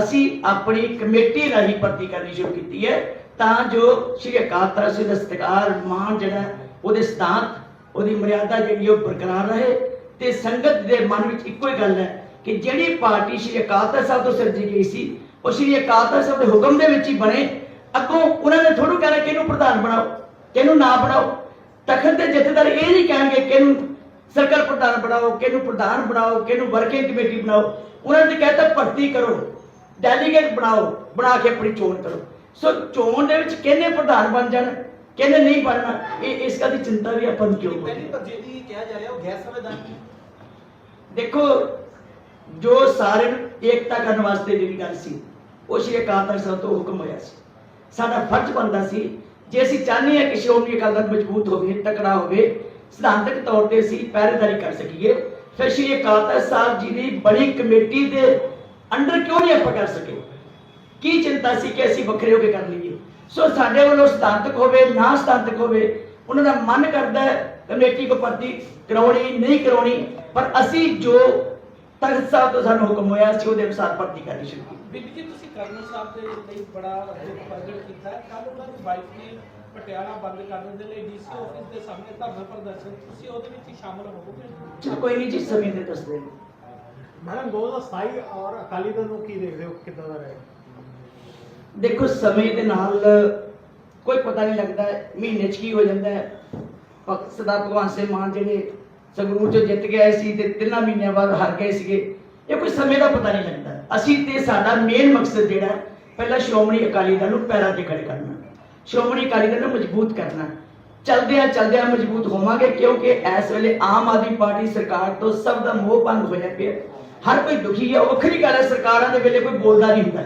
ਅਸੀਂ ਆਪਣੀ ਕਮੇਟੀ ਰਾਹੀਂ ਭਰਤੀ ਕਰਨੀ ਸ਼ੁਰੂ ਕੀਤੀ ਹੈ। ਤਾਂ ਜੋ ਸ਼੍ਰੀ ਅਕਾਲ ਤਖਤ ਜੀ ਦਾ ਸਤਿਕਾਰ ਮਾਣ ਜਿਹੜਾ ਉਹਦੇ ਸਿਧਾਂਤ ਉਹਦੀ ਮਰਿਆਦਾ ਜਿਹੜੀ ਉਹ ਬਰਕਰਾਰ ਰਹੇ। ਤੇ ਸੰਗਤ ਦੇ ਮਨ ਵਿੱਚ ਇੱਕੋ ਹੀ ਗੱਲ ਹੈ ਕਿ ਜਿਹੜੀ ਪਾਰਟੀ ਸ਼੍ਰੀ ਅਕਾਲ ਤਖਤ ਸਾਹਿਬ ਤੋਂ ਸਿਰਜੀ ਗਈ ਸੀ ਉਹ ਸ਼੍ਰੀ ਅਕਾਲ ਤਖਤ ਸਾਹਿਬ ਦੇ ਹੁਕਮ ਦੇ ਵਿੱਚ ਹੀ ਬਣੇ। ਅੱਗੋਂ ਉਹਨਾਂ ਨੇ ਥੋੜੂ ਕਹਿਣਾ ਕਿ ਇਹਨੂੰ ਪ੍ਰਧਾਨ ਬਣਾਓ ਕਿਹਨੂੰ ਨਾ ਬਣਾਓ। ਤਖਤ ਦੇ ਜਥੇਦਾਰ ਇਹ ਨਹੀਂ ਕਹਿਣਗੇ ਕਿ ਇਹਨੂੰ ਸਰਕਲ ਪ੍ਰਧਾਨ ਬਣਾਓ ਕਿਹਨੂੰ ਪ੍ਰਧਾਨ ਬਣਾਓ ਕਿਹਨੂੰ ਵਰਕਿੰਗ ਕਮੇਟੀ ਬਣਾਓ। ਉਹਨਾਂ ਨੇ ਕਹਿਤਾ ਭਰਤੀ ਕਰੋ ਡੈਲੀਗੇਟ ਬਣਾਓ ਬਣਾ ਕੇ ਆਪਣੀ ਚੋਣ ਕਰੋ। ਸੋ ਚੋਣ ਦੇ ਵਿੱਚ ਕਿਹਨੇ ਪ੍ਰਧਾਨ ਬਣ ਜਾਣ ਕਿਹਨੇ ਨਹੀਂ ਬਣਨਾ ਇਹ ਇਸ ਗੱਲ ਦੀ ਚਿੰਤਾ ਵੀ ਆਪਾਂ ਨੂੰ ਕਿਉਂ ਪਹਿਲੀ ਤਰਜੀਹੀ ਕਿਹਾ ਜਾ ਰਿਹਾ ਉਹ ਗੈਰ ਸੰਵਿਧਾਨਕ ਦੇਖੋ ਜੋ ਸਾਰਿਆਂ ਨੂੰ ਏਕਤਾ ਕਰਨ ਵਾਸਤੇ ਜਿਹੜੀ ਗੱਲ ਸੀ, ਉਹ ਸ਼੍ਰੀ ਅਕਾਲ ਤਖਤ ਸਾਹਿਬ ਤੋਂ ਹੁਕਮ ਹੋਇਆ ਸੀ। ਸਾਡਾ ਫਰਜ਼ ਬਣਦਾ ਸੀ, ਜੇ ਅਸੀਂ ਚਾਹੁੰਦੇ ਹਾਂ ਕਿ ਸ਼੍ਰੋਮਣੀ ਅਕਾਲੀ ਦਲ ਮਜ਼ਬੂਤ ਹੋਵੇ, ਤਕੜਾ ਹੋਵੇ, ਸਿਧਾਂਤਕ ਤੌਰ ਤੇ ਅਸੀਂ ਪਹਿਰੇਦਾਰੀ ਕਰ ਸਕੀਏ, ਫਿਰ ਸ਼੍ਰੀ ਅਕਾਲ ਤਖਤ ਸਾਹਿਬ ਜੀ ਦੀ ਬੜੀ ਕਮੇਟੀ ਦੇ ਅੰਡਰ ਕਿਉਂ ਨਹੀਂ ਆਪਾਂ ਕਰ ਸਕੇ? ਕੀ ਚਿੰਤਾ ਸੀ ਕਿ ਅਸੀਂ ਵੱਖਰੇ ਹੋ ਕੇ ਕਰ ਲਈਏ? ਸੋ ਸਾਡੇ ਵੱਲੋਂ ਸਿਧਾਂਤਕ ਹੋਵੇ, ਨਾ ਸਿਧਾਂਤਕ ਹੋਵੇ, ਉਹਨਾਂ ਦਾ ਮਨ ਕਰਦਾ ਕਮੇਟੀ ਕੋ ਭਰਤੀ ਕਰਾਉਣੀ, ਨਹੀਂ ਕਰਾਉਣੀ, ਪਰ ਅਸੀਂ ਜੋ ਤਖਤ ਸਾਹਿਬ ਤੋਂ ਸਾਨੂੰ ਹੁਕਮ ਹੋਇਆ ਸੀ ਉਹਦੇ ਅਨੁਸਾਰ ਭਰਤੀ ਕਰਨੀ ਸ਼ੁਰੂ ਕੀਤੀ। ਬੀਬੀ ਜੀ ਤੁਸੀਂ ਕਰਨਲ ਸਾਹਿਬ ਦੇ ਲਈ ਬੜਾ ਦੁੱਖ ਪ੍ਰਗਟ ਕੀਤਾ ਕੱਲ ਉਹਨਾਂ ਦੀ ਵਾਈਫ ਨੇ ਪਟਿਆਲਾ ਬੰਦ ਕਰਨ ਦੇ ਲਈ ਡੀਸੀ ਆਫਿਸ ਦੇ ਸਾਹਮਣੇ ਧਰਨਾ ਪ੍ਰਦਰਸ਼ਨ। ਤੁਸੀਂ ਉਹਦੇ ਵਿੱਚ ਹੀ ਸ਼ਾਮਲ ਹੋਵੋਗੇ? ਚਲੋ ਕੋਈ ਨਹੀਂ ਜੀ ਸਮੇਂ ਦੇ ਦੱਸਦੇ ਨੇ ਮੈਡਮ 2027 ਔਰ ਅਕਾਲੀ ਦਲ ਨੂੰ ਕੀ ਦੇਖਦੇ ਹੋ? ਕਿੱਦਾਂ ਦਾ ਰਹੇਗਾ? ਦੇਖੋ ਸਮੇਂ ਦੇ ਨਾਲ ਕੋਈ ਪਤਾ ਨਹੀਂ ਲੱਗਦਾ ਮਹੀਨੇ 'ਚ ਕੀ ਹੋ ਜਾਂਦਾ ਹੈ। ਸਰਦਾਰ ਭਗਵਾਨ ਸਿੰਘ ਮਾਨ ਜਿਹੜੇ ਸੰਗਰੂਰ 'ਚੋਂ ਜਿੱਤ ਗਏ ਸੀ ਤੇ ਤਿੰਨਾਂ ਮਹੀਨਿਆਂ ਬਾਅਦ ਹਾਰ ਗਏ ਸੀਗੇ। ਇਹ ਕੋਈ ਸਮੇਂ ਦਾ ਪਤਾ ਨਹੀਂ ਲੱਗਦਾ। ਅਸੀਂ ਤੇ ਸਾਡਾ ਮੇਨ ਮਕਸਦ ਜਿਹੜਾ ਪਹਿਲਾਂ ਸ਼੍ਰੋਮਣੀ ਅਕਾਲੀ ਦਲ ਨੂੰ ਪੈਰਾਂ ਤੇ ਖੜੇ ਕਰਨਾ। ਸ਼੍ਰੋਮਣੀ ਅਕਾਲੀ ਦਲ ਨੂੰ ਮਜ਼ਬੂਤ ਕਰਨਾ। ਚਲਦਿਆਂ ਚਲਦਿਆਂ ਮਜ਼ਬੂਤ ਹੋਵਾਂਗੇ ਕਿਉਂਕਿ ਇਸ ਵੇਲੇ ਆਮ ਆਦਮੀ ਪਾਰਟੀ ਸਰਕਾਰ ਤੋਂ ਸਭ ਦਾ ਮੋਹ ਭੰਗ ਹੋਇਆ ਪਿਆ। ਹਰ ਕੋਈ ਦੁਖੀ ਹੈ। ਵੱਖਰੀ ਗੱਲ ਹੈ, ਸਰਕਾਰਾਂ ਦੇ ਵੇਲੇ ਕੋਈ ਬੋਲਦਾ ਨਹੀਂ ਹੁੰਦਾ।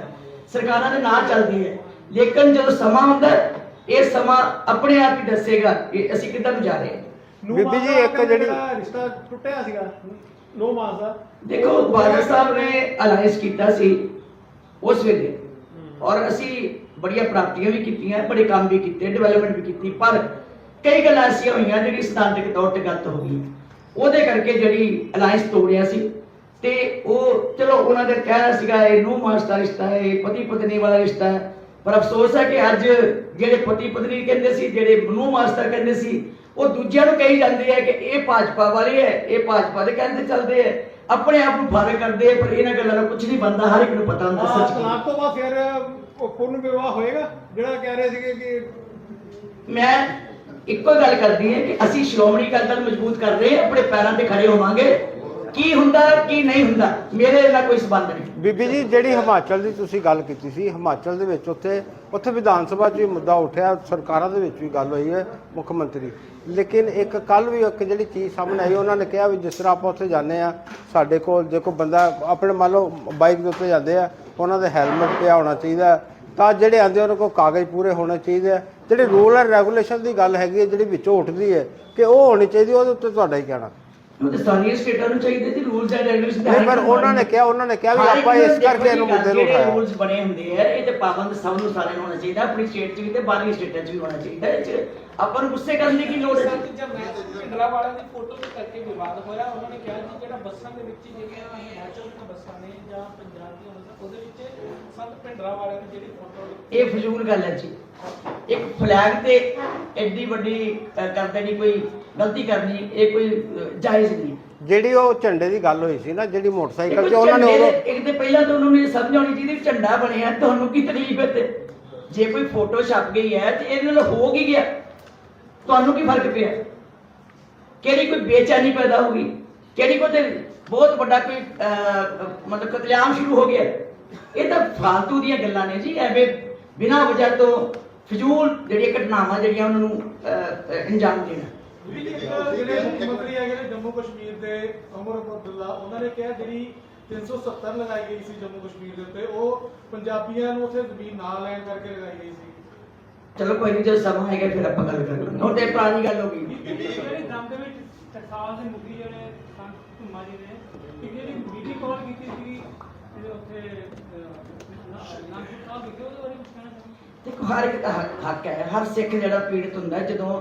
ਸਰਕਾਰਾਂ ਦੇ ਨਾਂ ਚੱਲਦੀ ਹੈ। ਲੇਕਿਨ ਜਦੋਂ ਸਮਾਂ ਹੁੰਦਾ ਇਹ ਸਮਾਂ ਆਪਣੇ ਆਪ ਹੀ ਦੱਸੇਗਾ ਕਿ ਅਸੀਂ ਕਿੱਧਰ ਨੂੰ ਜਾ ਰਹੇ ਹਾਂ। ਬੀਬੀ ਜੀ, ਇੱਕ ਜਿਹੜੀ- ਰਿਸ਼ਤਾ ਟੁੱਟਿਆ ਸੀਗਾ ਨੋ ਮਾਸ ਦਾ ਦੇਖੋ ਬਾਦਲ ਸਾਹਿਬ ਨੇ ਅਲਾਈਅੰਸ ਕੀਤਾ ਸੀ ਉਸ ਵੇਲੇ। ਔਰ ਅਸੀਂ ਬੜੀਆਂ ਪ੍ਰਾਪਤੀਆਂ ਵੀ ਕੀਤੀਆਂ ਬੜੇ ਕੰਮ ਵੀ ਕੀਤੇ ਡਿਵੈਲਪਮੈਂਟ ਵੀ ਕੀਤੀ ਪਰ ਕਈ ਗੱਲਾਂ ਐਸੀਆਂ ਹੋਈਆਂ ਜਿਹੜੀ ਸਿਧਾਂਤਕ ਤੌਰ ਤੇ ਗਲਤ ਹੋ ਗਈ ਉਹਦੇ ਕਰਕੇ ਜਿਹੜੀ ਅਲਾਈਅੰਸ ਤੋੜਿਆ ਸੀ। ਤੇ ਉਹ ਚਲੋ ਉਹਨਾਂ ਦੇ ਕਹਿਣਾ ਸੀਗਾ ਇਹ ਨੂੰ ਮਾਸਟਰ ਰਿਸ਼ਤਾ ਹੈ ਇਹ ਪਤੀ ਪਤਨੀ ਵਾਲਾ ਰਿਸ਼ਤਾ ਹੈ। ਪਰ ਅਫਸੋਸ ਹੈ ਕਿ ਅੱਜ ਜਿਹੜੇ ਪਤੀ ਪਤਨੀ ਕਹਿੰਦੇ ਸੀ ਜਿਹੜੇ ਨੂੰ ਮਾਸਟਰ ਕਹਿੰਦੇ ਸੀ ਉਹ ਦੂਜਿਆਂ ਨੂੰ ਕਹੀ ਜਾਂਦੇ ਆ ਕਿ ਇਹ ਭਾਜਪਾ ਵਾਲੇ ਹੈ ਇਹ ਭਾਜਪਾ ਦੇ ਕਹਿੰਦੇ ਚੱਲਦੇ ਆ ਆਪਣੇ ਆਪ ਨੂੰ ਫ਼ਰਕ ਕਰਦੇ ਪਰ ਇਹਨਾਂ ਗੱਲਾਂ ਦਾ ਕੁਝ ਨਹੀਂ ਬੰਦਾ ਹਰ ਇੱਕ ਨੂੰ ਪਤਾ ਹੁੰਦਾ ਸੱਚ ਕੀ ਹੈ। ਤਲਾਕ ਤੋਂ ਬਾਅਦ ਫਿਰ ਉਹ ਪੂਰਨ ਵਿਵਾਹ ਹੋਏਗਾ ਜਿਹੜਾ ਕਹਿ ਰਹੇ ਸੀਗੇ ਕਿ ਮੈਂ ਇੱਕੋ ਗੱਲ ਕਰਦੀ ਹਾਂ ਕਿ ਅਸੀਂ ਸ਼੍ਰੋਮਣੀ ਅਕਾਲੀ ਦਲ ਮਜ਼ਬੂਤ ਕਰ ਰਹੇ ਹਾਂ ਆਪਣੇ ਪੈਰਾਂ ਤੇ ਖੜੇ ਹੋਵਾਂਗੇ ਕੀ ਹੁੰਦਾ, ਕੀ ਨਹੀਂ ਹੁੰਦਾ, ਮੇਰੇ ਨਾਲ ਕੋਈ ਸਬੰਧ ਨਹੀਂ। ਬੀਬੀ ਜੀ, ਜਿਹੜੀ ਹਿਮਾਚਲ ਦੀ ਤੁਸੀਂ ਗੱਲ ਕੀਤੀ ਸੀ, ਹਿਮਾਚਲ ਦੇ ਵਿੱਚ ਉੱਥੇ ਉੱਥੇ ਵਿਧਾਨ ਸਭਾ 'ਚ ਵੀ ਮੁੱਦਾ ਉੱਠਿਆ, ਸਰਕਾਰਾਂ ਦੇ ਵਿੱਚ ਵੀ ਗੱਲ ਹੋਈ ਹੈ, ਮੁੱਖ ਮੰਤਰੀ। ਲੇਕਿਨ ਇੱਕ ਕੱਲ ਵੀ ਇੱਕ ਜਿਹੜੀ ਚੀਜ਼ ਸਾਹਮਣੇ ਆਈ, ਉਹਨਾਂ ਨੇ ਕਿਹਾ ਵੀ ਜਿਸ ਤਰ੍ਹਾਂ ਆਪਾਂ ਉੱਥੇ ਜਾਂਦੇ ਆ ਸਾਡੇ ਕੋਲ ਜੇ ਕੋਈ ਬੰਦਾ ਆਪਣੇ ਮੰਨ ਲਓ ਬਾਈਕ ਦੇ ਉੱਤੇ ਜਾਂਦੇ ਆ, ਉਹਨਾਂ ਦੇ ਹੈਲਮਟ ਪਿਆ ਹੋਣਾ ਚਾਹੀਦਾ ਤਾਂ ਜਿਹੜੇ ਆਂਦੇ ਉਹਨਾਂ ਕੋਲ ਕਾਗਜ਼ ਪੂਰੇ ਹੋਣੇ ਚਾਹੀਦੇ ਆ। ਜਿਹੜੇ ਰੂਲ ਐਂਡ ਰੈਗੂਲੇਸ਼ਨ ਦੀ ਗੱਲ ਹੈਗੀ ਹੈ, ਜਿਹੜੀ ਵਿੱਚੋਂ ਉੱਠਦੀ ਹੈ, ਕਿ ਉਹ ਹੋਣੀ ਚਾਹੀਦੀ, ਉਹਦੇ ਉੱਤੇ ਤੁਹਾਡਾ ਹੀ ਕਹਿਣਾ। ਤੇ ਸਾਰੀਆਂ ਸਟੇਟਾਂ ਨੂੰ ਚਾਹੀਦੇ ਜੀ ਰੂਲਸ ਐਂਡ ਰੈਗੂਲੇਸ਼ਨ ਨਹੀਂ ਪਰ ਉਹਨਾਂ ਨੇ ਕਿਹਾ ਉਹਨਾਂ ਨੇ ਕਿਹਾ ਵੀ ਆਪਾਂ ਇਸ ਕਰਕੇ ਇਹਨੂੰ ਮੁੱਦੇ ਨੂੰ ਉਠਾਇਆ ਰੂਲਸ ਬਣੇ ਹੁੰਦੇ ਆ ਇਹ ਤੇ ਪਾਬੰਦ ਸਭ ਨੂੰ ਸਾਰਿਆਂ ਨੂੰ ਹੋਣਾ ਚਾਹੀਦਾ ਆਪਣੀ ਸਟੇਟ 'ਚ ਵੀ ਤੇ ਬਾਹਰਲੀ ਸਟੇਟਾਂ 'ਚ ਵੀ ਹੋਣਾ ਚਾਹੀਦਾ ਇਹ 'ਚ ਆਪਾਂ ਨੂੰ ਗੁੱਸੇ ਕਰਨ ਦੀ ਕੀ ਲੋੜ ਹੈ ਜਦ ਮੈਂ ਭਿੰਡਰਾ ਵਾਲਿਆਂ ਦੀ ਫੋਟੋ ਤੇ ਕਰਕੇ ਵਿਵਾਦ ਹੋਇਆ ਉਹਨਾਂ ਨੇ ਕਿਹਾ ਕਿ ਜਿਹੜਾ ਬੱਸਾਂ ਦੇ ਵਿੱਚ ਜਿਹੜੀਆਂ ਹਿਮਾਚਲ ਦੀਆਂ ਬੱਸਾਂ ਨੇ ਜਾਂ ਪੰਜਾਬ ਦੀਆਂ ਉਹਦੇ ਵਿੱਚ ਸੰਤ ਭਿੰਡਰਾ ਵਾਲਿਆਂ ਦੀ ਜਿਹੜੀ ਫੋਟੋ ਇਹ ਫਜ਼ੂਲ ਗੱਲ ਹੈ ਜੀ। ਇੱਕ ਫਲੈਗ ਤੇ ਐਡੀ ਵੱਡੀ ਕਰਦੇ ਨਹੀਂ ਕੋਈ ਗਲਤੀ ਕਰਨੀ ਇਹ ਕੋਈ ਜਾਇਜ਼ ਨਹੀਂ। ਜਿਹੜੀ ਉਹ ਝੰਡੇ ਦੀ ਗੱਲ ਹੋਈ ਸੀ ਨਾ ਜਿਹੜੀ ਮੋਟਰਸਾਈਕਲ ਤੇ ਉਹਨਾਂ ਨੇ ਦੇ- ਇੱਕ ਤੇ ਪਹਿਲਾਂ ਤਾਂ ਉਹਨਾਂ ਨੂੰ ਇਹ ਸਮਝ ਆਉਣੀ ਚਾਹੀਦੀ ਝੰਡਾ ਬਣਿਆ ਤੁਹਾਨੂੰ ਕੀ ਤਕਲੀਫ ਹੈ ਤੇ ਜੇ ਕੋਈ ਫੋਟੋ ਛਪ ਗਈ ਹੈ ਤੇ ਇਹਦੇ ਨਾਲ ਹੋ ਕੀ ਗਿਆ? ਤੁਹਾਨੂੰ ਕੀ ਫ਼ਰਕ ਪਿਆ? ਕਿਹੜੀ ਕੋਈ ਬੇਚੈਨੀ ਪੈਦਾ ਹੋ ਗਈ? ਕਿਹੜੀ ਕੋਈ ਤੇ ਬਹੁਤ ਵੱਡਾ ਕੋਈ ਅਹ, ਮਤਲਬ ਕਤਲੇਆਮ ਸ਼ੁਰੂ ਹੋ ਗਿਆ? ਇਹ ਤਾਂ ਫਾਲਤੂ ਦੀਆਂ ਗੱਲਾਂ ਨੇ ਜੀ ਐਵੇਂ ਬਿਨਾਂ ਵਜ੍ਹਾ ਤੋਂ ਫਜ਼ੂਲ ਜਿਹੜੀਆਂ ਘਟਨਾਵਾਂ ਜਿਹੜੀਆਂ ਉਹਨਾਂ ਨੂੰ ਅੰਜਾਮ ਦੇਣਾ। ਜਿਹੜੇ ਮੁੱਖ ਮੰਤਰੀ ਹੈਗੇ ਨੇ ਜੰਮੂ ਕਸ਼ਮੀਰ ਦੇ ਅਮਰ ਅਬਦੁੱਲਾ ਉਹਨਾਂ ਨੇ ਕਿਹਾ ਜਿਹੜੀ 370 ਲਗਾਈ ਗਈ ਸੀ ਜੰਮੂ ਕਸ਼ਮੀਰ ਦੇ ਉੱਤੇ ਉਹ ਪੰਜਾਬੀਆਂ ਨੂੰ ਉੱਥੇ ਜ਼ਮੀਨ ਨਾ ਲੈਣ ਕਰਕੇ ਲਗਾਈ ਗਈ ਸੀ। ਚਲੋ ਕੋਈ ਨਹੀਂ ਜਦੋਂ ਸਮਾਂ ਆਏਗਾ ਫਿਰ ਆਪਾਂ ਗੱਲ ਕਰ ਲਾਂਗੇ। ਹੁਣ ਤੇ ਪੁਰਾਣੀ ਗੱਲ ਹੋ ਗਈ। ਜਿਹੜੀ ਦਮ ਦੇ ਵਿੱਚ ਟਕਸਾਲ ਦੇ ਮੁਖੀ ਜਿਹੜੇ ਸੰਤ ਧੁੰਮਾ ਜੀ ਨੇ ਇੱਕ ਜਿਹੜੀ ਵੀਡੀਓ ਕਾਲ ਕੀਤੀ ਸੀ ਜਿਹੜੇ ਉੱਥੇ ਦੇਖੋ ਹਰ ਇੱਕ ਦਾ ਹੱਕ- ਹੱਕ ਹੈ ਹਰ ਸਿੱਖ ਜਿਹੜਾ ਪੀੜਤ ਹੁੰਦਾ ਜਦੋਂ